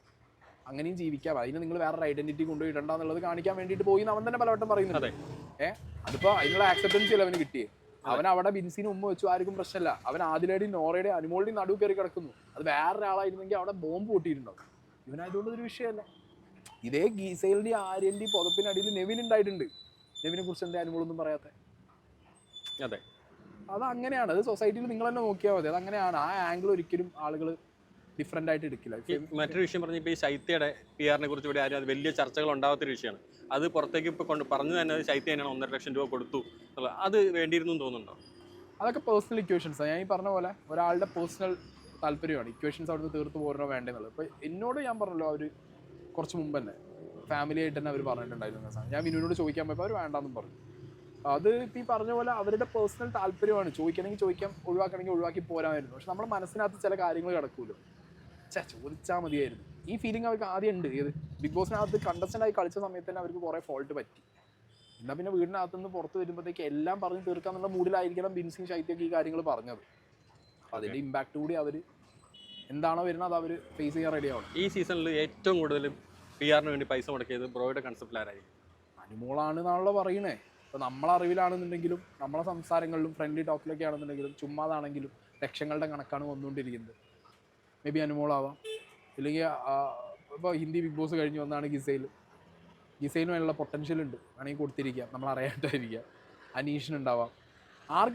അങ്ങനെയും ജീവിക്കാം. അതിന് നിങ്ങൾ വേറൊരു ഐഡന്റിറ്റി കൊണ്ടുപോയി ഇടണ്ട എന്നുള്ളത് കാണിക്കാൻ വേണ്ടിയിട്ട് പോയി അവൻ തന്നെ പലവട്ടം പറയുന്നുണ്ട്. അതെ. ഏ? അതിപ്പോ അതിനുള്ള ആക്സെപ്റ്റൻസ് ഇല്ല അവന് കിട്ടിയേ? അവൻ അവിടെ ബിൻസിന് ഉമ്മ വെച്ചു ആർക്കും പ്രശ്നമില്ല. അവൻ ആദിലയുടെയും നോറയുടെ അനുമോളുടെയും നടുവ് കയറി കിടക്കുന്നു. അത് വേറൊരാളായിരുന്നെങ്കിൽ അവിടെ ബോംബ് പൊട്ടിയിട്ടുണ്ടാവും. ഇവനായതുകൊണ്ട് ഒരു വിഷയമല്ല. ഇതേ ഗീസയിലിന്റെ ആര്യന്റെ പുതപ്പിനടിയിൽ നെവിൻ ഉണ്ടായിട്ടുണ്ട്. നെവിനെ കുറിച്ച് എന്താ അനുമോളൊന്നും പറയാത്ത? അതെ. അത് അങ്ങനെയാണ് അത് സൊസൈറ്റിയിൽ നിങ്ങൾ തന്നെ നോക്കിയാൽ മതി. അത് അങ്ങനെയാണ് ആ ആംഗിൾ ഒരിക്കലും ആളുകൾ ഡിഫറെന്റ് ആയിട്ട് എടുക്കില്ല. മറ്റൊരു വിഷയം പറഞ്ഞ ഇപ്പോൾ ഈ ശൈത്യയുടെ പി ആറിനെ കുറിച്ച് ഇവിടെ ആരും അത് വലിയ ചർച്ചകൾ ഉണ്ടാവാത്തൊരു വിഷയമാണ്. അത് പുറത്തേക്ക് ഇപ്പോൾ കൊണ്ട് പറഞ്ഞു തന്നെ അത് ശൈത്യ തന്നെയാണ് ഒന്നര ലക്ഷം രൂപ കൊടുത്തു. എന്നുള്ളത് അത് വേണ്ടിയിരുന്നു തോന്നുന്നുണ്ടോ? അതൊക്കെ പേഴ്സണൽ ഇക്വേഷൻസ് ഞാൻ ഈ പറഞ്ഞ പോലെ ഒരാളുടെ പേഴ്സണൽ താല്പര്യമാണ്. ഇക്വേഷൻസ് അവിടുന്ന് തീർത്ത് പോരണോ വേണ്ടെന്നുള്ളത്. ഇപ്പോൾ എന്നോട് ഞാൻ പറഞ്ഞല്ലോ അവർ കുറച്ച് മുമ്പ് തന്നെ ഫാമിലി ആയിട്ട് തന്നെ അവർ പറഞ്ഞിട്ടുണ്ടായിരുന്നു ഞാൻ വിനുവിനോട് ചോദിക്കാൻ പോയപ്പോൾ അവർ വേണ്ടാന്നും പറഞ്ഞു. അത് ഇപ്പം ഈ പറഞ്ഞ പോലെ അവരുടെ പേഴ്സണൽ താല്പര്യമാണ്. ചോദിക്കണമെങ്കിൽ ചോദിക്കാം ഒഴിവാക്കണമെങ്കിൽ ഒഴിവാക്കി പോരാമായിരുന്നു. പക്ഷെ നമ്മുടെ മനസ്സിനകത്ത് ചില കാര്യങ്ങൾ കിടക്കൂലോ. ചേ ചോദിച്ചാൽ മതിയായിരുന്നു. ഈ ഫീലിംഗ് അവർക്ക് ആദ്യം ഉണ്ട്. ഏത്? ബിഗ് ബോസിനകത്ത് കണ്ടസ്റ്റന്റ് ആയി കളിച്ച സമയത്ത് തന്നെ അവർക്ക് കുറേ ഫോൾട്ട് പറ്റി. എന്നാൽ പിന്നെ വീടിനകത്ത് നിന്ന് പുറത്ത് വരുമ്പോഴത്തേക്ക് എല്ലാം പറഞ്ഞ് തീർക്കാന്നുള്ള മൂഡിലായിരിക്കണം ബിൻസിങ് ശൈത്യൊക്കെ ഈ കാര്യങ്ങൾ പറഞ്ഞത്. അതിന്റെ ഇമ്പാക്റ്റ് കൂടി അവർ എന്താണോ വരുന്നത് അത് അവർ ഫേസ് ചെയ്യാൻ റെഡി ആവണം. ഈ സീസണിൽ ഏറ്റവും കൂടുതൽ പി ആറിന് വേണ്ടി പൈസ മുടക്കിയത് ബ്രോയുടെ കൺസെപ്റ്റിൽ ആരായിരിക്കും? അനുമോളാണ് എന്നാണല്ലോ പറയണേ. ഇപ്പോൾ നമ്മളെ അറിവിലാണെന്നുണ്ടെങ്കിലും നമ്മളെ സംസാരങ്ങളിലും ഫ്രണ്ട്ലി ടോക്കിലൊക്കെ ആണെന്നുണ്ടെങ്കിലും ചുമ്മാതാണെങ്കിലും ലക്ഷങ്ങളുടെ കണക്കാണ് വന്നുകൊണ്ടിരിക്കുന്നത്. മേ ബി അനുമോളാവാം. ഇല്ലെങ്കിൽ ഇപ്പോൾ ഹിന്ദി ബിഗ് ബോസ് കഴിഞ്ഞ് വന്നാണ് ഗിസയിൽ ഗിസൈലും അതിനുള്ള പൊട്ടൻഷ്യൽ ഉണ്ട്. വേണമെങ്കിൽ കൊടുത്തിരിക്കാം. നമ്മൾ അറിയാണ്ടായിരിക്കാം അനീഷിനുണ്ടാവാം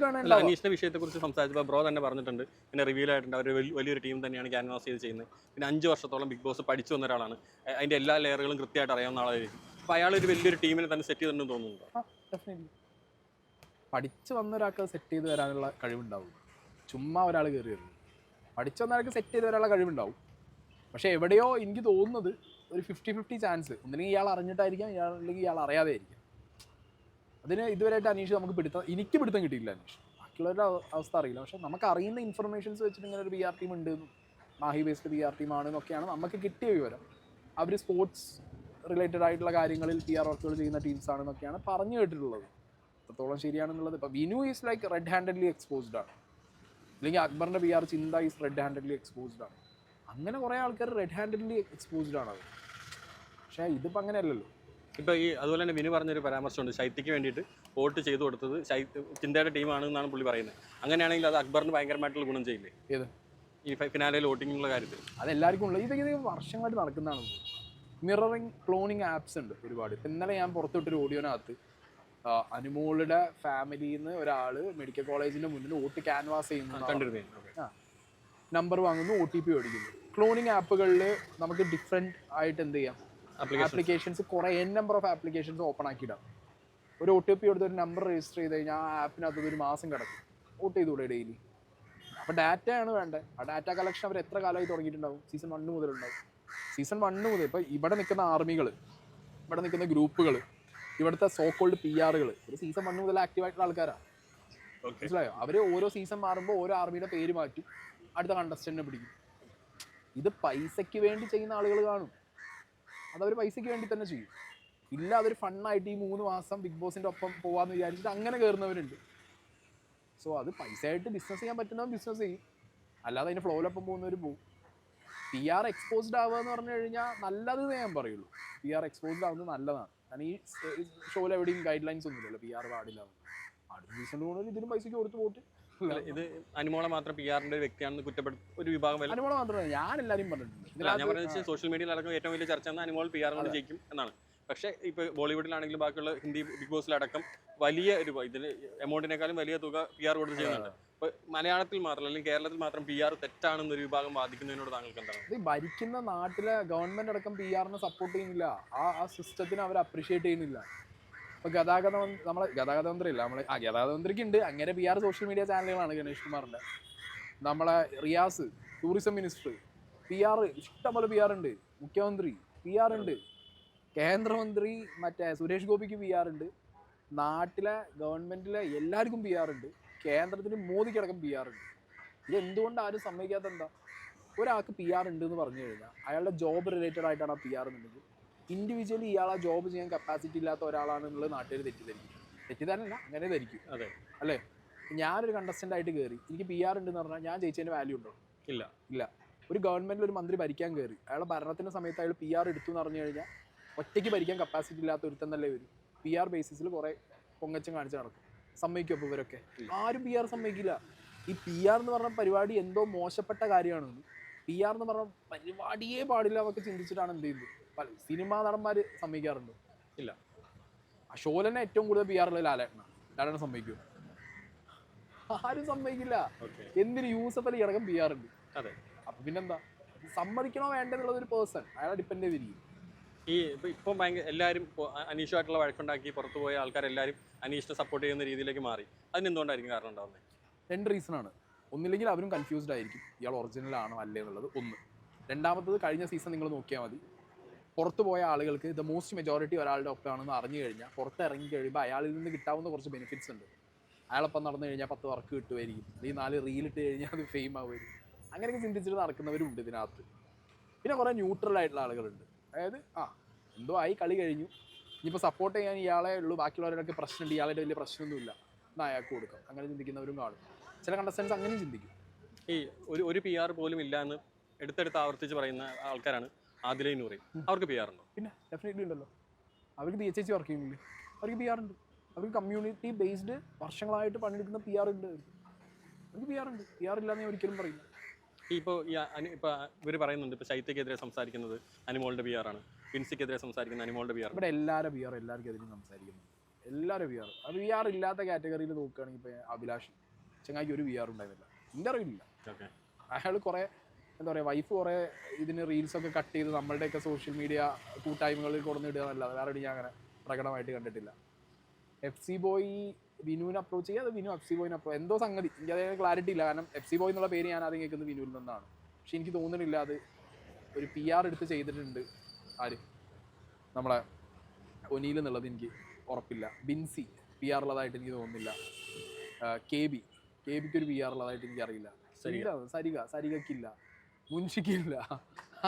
വേണമെങ്കിൽ അനീഷിന്റെ വിഷയത്തെക്കുറിച്ച് സംസാരിച്ചപ്പോൾ ബ്രോ തന്നെ പറഞ്ഞിട്ടുണ്ട്. പിന്നെ റിവ്യൂ ആയിട്ടുണ്ട്. അവർ വലിയൊരു ടീം തന്നെയാണ് ക്യാൻവാസ് ചെയ്ത് ചെയ്യുന്നത്. പിന്നെ അഞ്ച് വർഷത്തോളം ബിഗ് ബോസ് പഠിച്ചു വന്ന ഒരാളാണ്. അതിന്റെ എല്ലാ ലെയറുകളും കൃത്യമായിട്ട് അറിയാവുന്ന ആളായിരിക്കും. അപ്പോൾ അയാൾ ഒരു വലിയൊരു ടീമിനെ തന്നെ സെറ്റ് ചെയ്തിട്ടുണ്ടെന്ന് തോന്നുന്നുണ്ടോ? ഡെഫിനറ്റ്ലി പഠിച്ച് വന്ന ഒരാൾക്ക് സെറ്റ് ചെയ്ത് വരാനുള്ള കഴിവുണ്ടാവും. ചുമ്മാ ഒരാൾ കയറി വരുന്നു പഠിച്ച് വന്ന ഒരാൾക്ക് സെറ്റ് ചെയ്ത് വരാനുള്ള കഴിവുണ്ടാവും. പക്ഷേ എവിടെയോ എനിക്ക് തോന്നുന്നത് ഒരു ഫിഫ്റ്റി ഫിഫ്റ്റി ചാൻസ് ഒന്നില്ലെങ്കിൽ ഇയാൾ അറിഞ്ഞിട്ടായിരിക്കാം ഇയാൾ അല്ലെങ്കിൽ ഇയാൾ അറിയാതെ ആയിരിക്കാം അതിന് ഇതുവരെയായിട്ട് അനീഷ് നമുക്ക് പിടുത്തം എനിക്ക് പിടുത്തം കിട്ടിയില്ല അനീഷ്. ബാക്കിയുള്ളവരുടെ അവസ്ഥ അറിയില്ല. പക്ഷെ നമുക്ക് അറിയുന്ന ഇൻഫർമേഷൻസ് വെച്ചിട്ട് ഇങ്ങനെ ഒരു ബി ആർ ടീം ഉണ്ട്. Mahe based P R team ആണെന്നൊക്കെയാണ് നമുക്ക് കിട്ടിയ വിവരം. അവർ സ്പോർട്സ് റിലേറ്റഡ് ആയിട്ടുള്ള കാര്യങ്ങളിൽ പി ആർ വർക്കുകൾ ചെയ്യുന്ന ടീംസ് ആണെന്നൊക്കെയാണ് പറഞ്ഞു കേട്ടിട്ടുള്ളത്. എത്രത്തോളം ശരിയാണെന്നുള്ളത്. ഇപ്പോൾ Vinu is like red handedly exposed ആണ്. അല്ലെങ്കിൽ അക്ബറിന്റെ പി ആർ ചിന്ത ഈസ് റെഡ് ഹാൻഡഡ്ലി എക്സ്പോസ്ഡ് ആണ്. അങ്ങനെ കുറേ ആൾക്കാർ റെഡ് ഹാൻഡഡ്ലി എക്സ്പോസ്ഡ് ആണ് അത്. പക്ഷേ ഇതിപ്പോൾ അങ്ങനെയല്ലല്ലോ. ഇപ്പോൾ ഈ അതുപോലെ തന്നെ വിനു പറഞ്ഞൊരു പരാമർശമുണ്ട്. ശൈത്യക്ക് വേണ്ടിയിട്ട് വോട്ട് ചെയ്തു കൊടുത്തത് ശൈത്യ ചിന്തയുടെ ടീമാണ് എന്നാണ് പുള്ളി പറയുന്നത്. അങ്ങനെയാണെങ്കിൽ അത് അക്ബറിന് ഭയങ്കരമായിട്ടുള്ള ഗുണം ചെയ്യില്ലേ? ഏത്? ഈ ഫിനാലയിൽ വോട്ടിങ്ങിനുള്ള കാര്യത്തിൽ. അതെല്ലാവർക്കും ഉള്ളത്. ഇതൊക്കെ ഇത് വർഷങ്ങളായിട്ട് നടക്കുന്നതാണ്? മിററിങ് ക്ലോണിങ് ആപ്സ് ഉണ്ട് ഒരുപാട്. ഇപ്പം ഇന്നലെ ഞാൻ പുറത്തുവിട്ടൊരു ഓഡിയോനകത്ത് അനുമോളുടെ ഫാമിലിയിൽ നിന്ന് ഒരാൾ മെഡിക്കൽ കോളേജിന്റെ മുന്നിൽ വോട്ട് ക്യാൻവാസ് ചെയ്യുന്നു നമ്പർ വാങ്ങുന്നു ഒ ടി പി മേടിക്കുന്നു. ക്ലോണിങ് ആപ്പുകളിൽ നമുക്ക് ഡിഫറെന്റ് ആയിട്ട് എന്ത് ചെയ്യാം? ആപ്ലിക്കേഷൻസ് കുറേ N number of applications open ആക്കിയിടാം. ഒരു ഒ ടി പി എടുത്ത് ഒരു നമ്പർ രജിസ്റ്റർ ചെയ്ത് കഴിഞ്ഞാൽ ആ ആപ്പിനകത്ത് ഒരു മാസം കിടക്കും. വോട്ട് ചെയ്തുകൂടെ ഡെയിലി അപ്പോൾ ഡാറ്റയാണ് വേണ്ടത്. ആ ഡാറ്റ കളക്ഷൻ അവർ എത്ര കാലമായി തുടങ്ങിയിട്ടുണ്ടാവും? സീസൺ വണ്ണ് മുതലുണ്ടാവും. സീസൺ വണ്ണ് മുതൽ ഇപ്പോൾ ഇവിടെ നിൽക്കുന്ന ആർമികൾ ഇവിടെ നിൽക്കുന്ന ഗ്രൂപ്പുകൾ ഇവിടുത്തെ സോക്കോൾഡ് പി ആറുകൾ ഒരു സീസൺ വണ്ണ് മുതൽ ആക്റ്റീവ് ആയിട്ടുള്ള ആൾക്കാരാണ് മനസ്സിലായോ? അവർ ഓരോ സീസൺ മാറുമ്പോൾ ഓരോ ആർമിയുടെ പേര് മാറ്റും അടുത്ത കണ്ടസ്റ്റന്റിനെ പിടിക്കും. ഇത് പൈസയ്ക്ക് വേണ്ടി ചെയ്യുന്ന ആളുകൾ കാണും. അതവർ പൈസയ്ക്ക് വേണ്ടി തന്നെ ചെയ്യും. ഇല്ല അതൊരു ഫണ്ണായിട്ട് ഈ മൂന്ന് മാസം ബിഗ് ബോസിന്റെ ഒപ്പം പോവാന്ന് വിചാരിച്ചിട്ട് അങ്ങനെ കയറുന്നവരുണ്ട് സോ അത് പൈസ ആയിട്ട് ബിസിനസ് ചെയ്യാൻ പറ്റുന്നവൻ ബിസിനസ് ചെയ്യും. അല്ലാതെ അതിന് ഫ്ലോയിലൊപ്പം പോകുന്നവർ പോകും പി ആർ എക്സ്പോസ്ഡ് ആവുക എന്ന് പറഞ്ഞു കഴിഞ്ഞാൽ നല്ലത് എന്നേ ഞാൻ പറയുള്ളൂ. പി ആർ എക്സ്പോസ്ഡ് ആവുന്നത് നല്ലതാണ്. കാരണം ഈ ഷോയിൽ എവിടെയും ഗൈഡ് ലൈൻസ് ഒന്നുമില്ലല്ലോ. പി ആർ പാടില്ല. അടുത്ത സീസണിൽ പോകുന്നവർ ഇതിനും പൈസയ്ക്ക് കൊടുത്ത് പോട്ട്. ഇത് അനുമോളെ മാത്രം പി ആറിന്റെ ഒരു വ്യക്തിയാണെന്ന് കുറ്റപ്പെടുത്ത ഒരു വിഭാഗം അനുമോളെ മാത്രമല്ല ഞാൻ എല്ലാവരും പറഞ്ഞിട്ടുണ്ട്. ഞാൻ പറയുന്നത് സോഷ്യൽ മീഡിയയിൽ അടക്കം ഏറ്റവും വലിയ ചർച്ച എന്നാൽ അനുമോൾ പി ആർ കൊണ്ട് ജയിക്കും എന്നാണ്. പക്ഷേ ഇപ്പോൾ ബോളിവുഡിലാണെങ്കിലും ബാക്കിയുള്ള ഹിന്ദി ബിഗ് ബോസിലടക്കം വലിയ ഒരു ഇതിന് എമൗണ്ടിനേക്കാളും വലിയ തുക പി ആർ കൊടുത്ത് ചെയ്യുന്നുണ്ട്. അപ്പോൾ മലയാളത്തിൽ മാത്രം അല്ലെങ്കിൽ കേരളത്തിൽ മാത്രം പി ആർ തെറ്റാണെന്ന് ഒരു വിഭാഗം വാദിക്കുന്നതിനോട് താങ്കൾക്ക് എന്താണ് ഇത് ഭരിക്കുന്ന നാട്ടിലെ ഗവൺമെന്റ് അടക്കം പി ആറിനെ സപ്പോർട്ട് ചെയ്യുന്നില്ല. ആ ആ സിസ്റ്റത്തിന് അവർ അപ്രീഷിയേറ്റ് ചെയ്യുന്നില്ല. ഇപ്പൊ ഗതാഗത നമ്മളെ ഗതാഗത മന്ത്രി ഇല്ല നമ്മളെ ആ ഗതാഗത മന്ത്രിക്ക് ഉണ്ട് അങ്ങനെ പി ആർ സോഷ്യൽ മീഡിയ ചാനലുകളാണ് ഗണേഷ് കുമാറിന്റെ. നമ്മളെ Riyas tourism minister P R ഇഷ്ടംപോലെ പി ആർ ഉണ്ട്. മുഖ്യമന്ത്രി പി ആർ ഉണ്ട്. കേന്ദ്രമന്ത്രി മറ്റേ സുരേഷ് ഗോപിക്ക് പി ആർ ഉണ്ട്. നാട്ടിലെ ഗവൺമെന്റിലെ എല്ലാവർക്കും പി ആർ ഉണ്ട്. കേന്ദ്രത്തിന് മോദിക്കടക്കം പി ആർ ഉണ്ട്. ഇത് എന്തുകൊണ്ട് ആരും സമ്മതിക്കാത്ത എന്താ ഒരാൾക്ക് പി ആർ ഉണ്ട് എന്ന് പറഞ്ഞു കഴിഞ്ഞാൽ അയാളുടെ ജോബ് റിലേറ്റഡ് ആയിട്ടാണ് ആ പി ആർ എന്നുണ്ടെങ്കിൽ ഇൻഡിവിജ്വലി ഇയാൾ ആ ജോബ് ചെയ്യാൻ കപ്പാസിറ്റി ഇല്ലാത്ത ഒരാളാണ് ഒരാളാണെന്നുള്ളത് നാട്ടുകാർ തെറ്റിദ്ധരിക്കും. തെറ്റിദ്ധാരണല്ല അങ്ങനെ ധരിക്കും. അതെ. അല്ലേ? ഞാനൊരു കണ്ടസ്റ്റന്റ് ആയിട്ട് കയറി എനിക്ക് പി ആർ ഉണ്ടെന്ന് പറഞ്ഞാൽ ഞാൻ ജയിച്ചതിന്റെ വാല്യൂ ഉണ്ടോ? ഇല്ല. ഇല്ല. ഒരു ഗവൺമെന്റിൽ ഒരു മന്ത്രി ഭരിക്കാൻ കയറി അയാളെ ഭരണത്തിന്റെ സമയത്ത് അയാൾ പി ആർ എടുത്തു എന്ന് പറഞ്ഞു കഴിഞ്ഞാൽ ഒറ്റയ്ക്ക് ഭരിക്കാൻ കപ്പാസിറ്റി ഇല്ലാത്ത ഒരുത്തൻ തന്നെ വരും പി ആർ ബേസിസിൽ കുറെ പൊങ്ങച്ചം കാണിച്ച് നടക്കും. സമ്മതിക്കും അപ്പോൾ ഇവരൊക്കെ? ആരും പി ആർ സമ്മതിക്കില്ല. ഈ പി ആർ എന്ന് പറഞ്ഞ പരിപാടി എന്തോ മോശപ്പെട്ട കാര്യമാണ് പി ആർ എന്ന് പറഞ്ഞ പരിപാടിയേ പാടില്ല എന്നൊക്കെ ചിന്തിച്ചിട്ടാണ് എന്ത് ചെയ്യുന്നത്. പല സിനിമാ നടന്മാർ സമ്മതിക്കാറുണ്ട്. ഇല്ല. അശോലനെ ഏറ്റവും കൂടുതൽ പി ആറുള്ള ലാലേട്ടനാണ് ലാലേട്ടൻ സമ്മതിക്കും? ആരും സമ്മതിക്കില്ല. എന്തിനു? യൂസഫ് അലി അടക്കം പി ആർ ഉണ്ട്. അതെ. അപ്പൊ പിന്നെന്താ? സമ്മതിക്കണോ വേണ്ടെന്നുള്ളത് ഒരു പേഴ്സൺ അയാളെ ഡിപ്പെൻഡ് ചെയ്തിരിക്കും. ഈ ഇപ്പം ഭയങ്കര എല്ലാവരും അനീഷുമായിട്ടുള്ള വഴക്കുണ്ടാക്കി പുറത്തു പോയ ആൾക്കാരെല്ലാവരും അനീഷിനെ സപ്പോർട്ട് ചെയ്യുന്ന രീതിയിലേക്ക് മാറി. അതിന് എന്തുകൊണ്ടായിരിക്കും കാരണം ഉണ്ടാവുന്നത്? രണ്ട് റീസൺ ആണ്. ഒന്നില്ലെങ്കിൽ അവരും കൺഫ്യൂസ്ഡ് ആയിരിക്കും. ഇയാൾ ഒറിജിനൽ ആണോ അല്ലേ എന്നുള്ളത്. ഒന്ന്. രണ്ടാമത്തത് കഴിഞ്ഞ സീസൺ നിങ്ങൾ നോക്കിയാൽ മതി. പുറത്തു പോയ ആളുകൾക്ക് ദ മോസ്റ്റ് മെജോറിറ്റി ഒരാളുടെ ഒപ്പമാണെന്ന് അറിഞ്ഞു കഴിഞ്ഞാൽ പുറത്ത് ഇറങ്ങി കഴിയുമ്പോൾ അയാളിൽ നിന്ന് കിട്ടാവുന്ന കുറച്ച് ബെനിഫിറ്റ്സ് ഉണ്ട്. അയാളൊപ്പം നടന്നു കഴിഞ്ഞാൽ പത്ത് വർക്ക് കിട്ടുമായിരിക്കും. അല്ലെങ്കിൽ നാല് റീൽ ഇട്ട് കഴിഞ്ഞാൽ അത് ഫെയിം ആവുമായിരിക്കും. അങ്ങനെയൊക്കെ ചിന്തിച്ചിട്ട് നടക്കുന്നവരും ഉണ്ട് ഇതിനകത്ത്. പിന്നെ കുറേ ന്യൂട്രൽ ആയിട്ടുള്ള ആളുകളുണ്ട്. അതായത് ആ എന്തോ ആയി കളി കഴിഞ്ഞു. ഇനിയിപ്പോൾ സപ്പോർട്ട് ചെയ്യാൻ ഇയാളെ ഉള്ളൂ. ബാക്കിയുള്ളവരൊക്കെ പ്രശ്നമുണ്ട്. ഇയാളുടെ വലിയ പ്രശ്നമൊന്നുമില്ല. എന്നാൽ അയാൾക്ക് കൊടുക്കാം. അങ്ങനെ ചിന്തിക്കുന്നവരും കാണും. ചില കണ്ടസ്റ്റൻസ് അങ്ങനെ ചിന്തിക്കും. ഈ ഒരു ഒരു പി ആർ പോലും ഇല്ല എന്ന് എടുത്തെടുത്ത് ആവർത്തിച്ച് പറയുന്ന ആൾക്കാരാണ് ആദിലൈ നൂറി. അവർക്ക് പി ആർ ഉണ്ടോ? പിന്നെ ഡെഫിനറ്റ്ലി ഉണ്ടല്ലോ. അവർക്ക് ബി എച്ച് എച്ച് വർക്ക് ചെയ്യുന്നില്ലേ അവർക്ക് പി ആർ ഉണ്ട്. അവർക്ക് കമ്മ്യൂണിറ്റി ബേസ്ഡ് വർഷങ്ങളായിട്ട് പണിയെടുക്കുന്ന പി ആർ ഉണ്ട്. അവർക്ക് പി ആർ ഉണ്ട്. പി ആർ ഇല്ലാന്ന് ഞാൻ ഒരിക്കലും പറയില്ല. ഇപ്പോൾ ഈ അനു ഇപ്പോൾ ഇവർ പറയുന്നുണ്ട് ഇപ്പോൾ ശൈത്യക്കെതിരെ സംസാരിക്കുന്നത് അനിമോളുടെ ബി ആണ്. വിൻസിക്കെതിരെ സംസാരിക്കുന്നത് അനിമോളുടെ ബി ആർ ഇവിടെ എല്ലാവരും ബി ആർ എല്ലാവർക്കും എതിരും സംസാരിക്കുന്നു. എല്ലാവരും ബി ആർ ബി ആർ ഇല്ലാത്ത കാറ്റഗറിയിൽ നോക്കുകയാണെങ്കിൽ ഇപ്പോൾ അഭിലാഷ് ചങ്ങായിക്ക് ഒരു ബി ആർ ഉണ്ടായിരുന്നില്ല. അറിവില്ല ഓക്കെ. അയാൾ കുറേ എന്താ പറയുക വൈഫ് കുറേ ഇതിന് റീൽസ് ഒക്കെ കട്ട് ചെയ്ത് നമ്മളുടെയൊക്കെ സോഷ്യൽ മീഡിയ കൂട്ടായ്മകളിൽ കൊടുന്നിടുക എന്നല്ലാതെ വേറെ ഞാൻ അങ്ങനെ പ്രകടമായിട്ട് കണ്ടിട്ടില്ല. എഫ് സി ബോയ് വിനുവിനെ അപ്രോച്ച് ചെയ്യുക അത് വിനു എഫ് സി ബോയിനെ അപ്രോ എന്തോ സംഗതി. എനിക്ക് അതായത് ക്ലാരിറ്റി ഇല്ല. കാരണം എഫ് സി ബോയ് എന്നുള്ള പേര് ഞാൻ ആദ്യം കേൾക്കുന്നത് വിനുവിൽ നിന്നാണ്. പക്ഷെ എനിക്ക് തോന്നുന്നില്ല അത് ഒരു പി ആർ എടുത്ത് ചെയ്തിട്ടുണ്ട് ആര്? നമ്മളെ ഒനിയിൽ എന്നുള്ളത് എനിക്ക് ഉറപ്പില്ല. ബിൻസി. പി ആർ ഉള്ളതായിട്ട് എനിക്ക് തോന്നുന്നില്ല. K B. കെ ബിക്ക് ഒരു പി ആർ ഉള്ളതായിട്ട് എനിക്ക് അറിയില്ല സരിക. സരിക സരികക്കില്ല മുൻഷിക്കില്ല.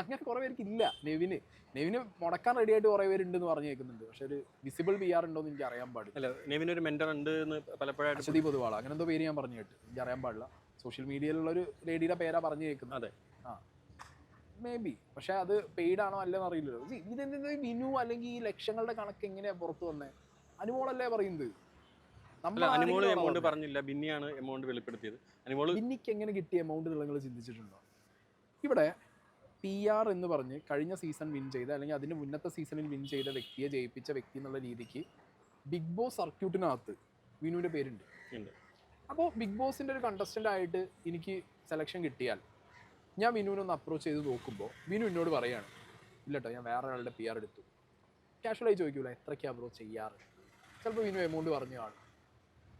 അങ്ങനെ കുറേ പേർക്ക് ഇല്ല. നെവിന് നെവിന് മുടക്കാൻ റെഡി ആയിട്ട് കുറേ പേരുണ്ടെന്ന് പറഞ്ഞു കേൾക്കുന്നുണ്ട്. പക്ഷെ ഒരു വിസിബിൾ പി ആർ ഉണ്ടോ എന്ന് എനിക്ക് അറിയാൻ പാടില്ല. അല്ല ഒരു മെന്റർ ഉണ്ട് എന്ന് പലപ്പോഴായിട്ട് അശ്വതി പൊതുവാള അങ്ങനെ എന്തോ പേര് ഞാൻ പറഞ്ഞു കേട്ടു. എനിക്ക് അറിയാൻ പാടില്ല. സോഷ്യൽ മീഡിയയിലുള്ള ഒരു ലേഡിയുടെ പേരാ പറഞ്ഞു കേൾക്കുന്നത്. അതെ. ആ. മേ ബി പക്ഷെ അത് പെയ്ഡ് ആണോ അല്ലെന്ന് അറിയില്ലല്ലോ. ഇതെന്ത് വിനു അല്ലെങ്കിൽ ഈ ലക്ഷങ്ങളുടെ കണക്ക് എങ്ങനെയാ പുറത്തു വന്നേ? അനുമോളല്ലേ പറയുന്നത്? അനിമോൾ എമൗണ്ട് പറഞ്ഞില്ല. ബിന്നിയാണ് എമൗണ്ട് വെളിപ്പെടുത്തിയത്. അനിമോൾ ബിന്നിക്ക് എങ്ങനെ കിട്ടിയ എമൗണ്ട് നിങ്ങൾ ചിന്തിച്ചിട്ടുണ്ടോ? ഇവിടെ പി ആർ എന്ന് പറഞ്ഞ് കഴിഞ്ഞ സീസൺ വിൻ ചെയ്ത അല്ലെങ്കിൽ അതിന് മുന്നത്തെ സീസണിൽ വിൻ ചെയ്ത വ്യക്തിയെ ജയിപ്പിച്ച വ്യക്തി എന്നുള്ള രീതിക്ക് ബിഗ് ബോസ് സർക്യൂട്ടിനകത്ത് വിനുവിന്റെ പേരുണ്ട്. അപ്പോൾ ബിഗ് ബോസിന്റെ ഒരു കണ്ടസ്റ്റന്റ് ആയിട്ട് എനിക്ക് സെലക്ഷൻ കിട്ടിയാൽ ഞാൻ വിനുവിനൊന്ന് അപ്രോച്ച് ചെയ്ത് നോക്കുമ്പോൾ വിനു എന്നോട് പറയാണ് ഇല്ലട്ടോ ഞാൻ വേറെ ഒരാളുടെ പി ആർ എടുത്തു. കാഷ്വലായി ചോദിക്കൂല എത്രയ്ക്ക് അപ്രോച്ച് ചെയ്യാറ്? ചിലപ്പോൾ വിനു എമൗണ്ട് പറഞ്ഞു കാണും.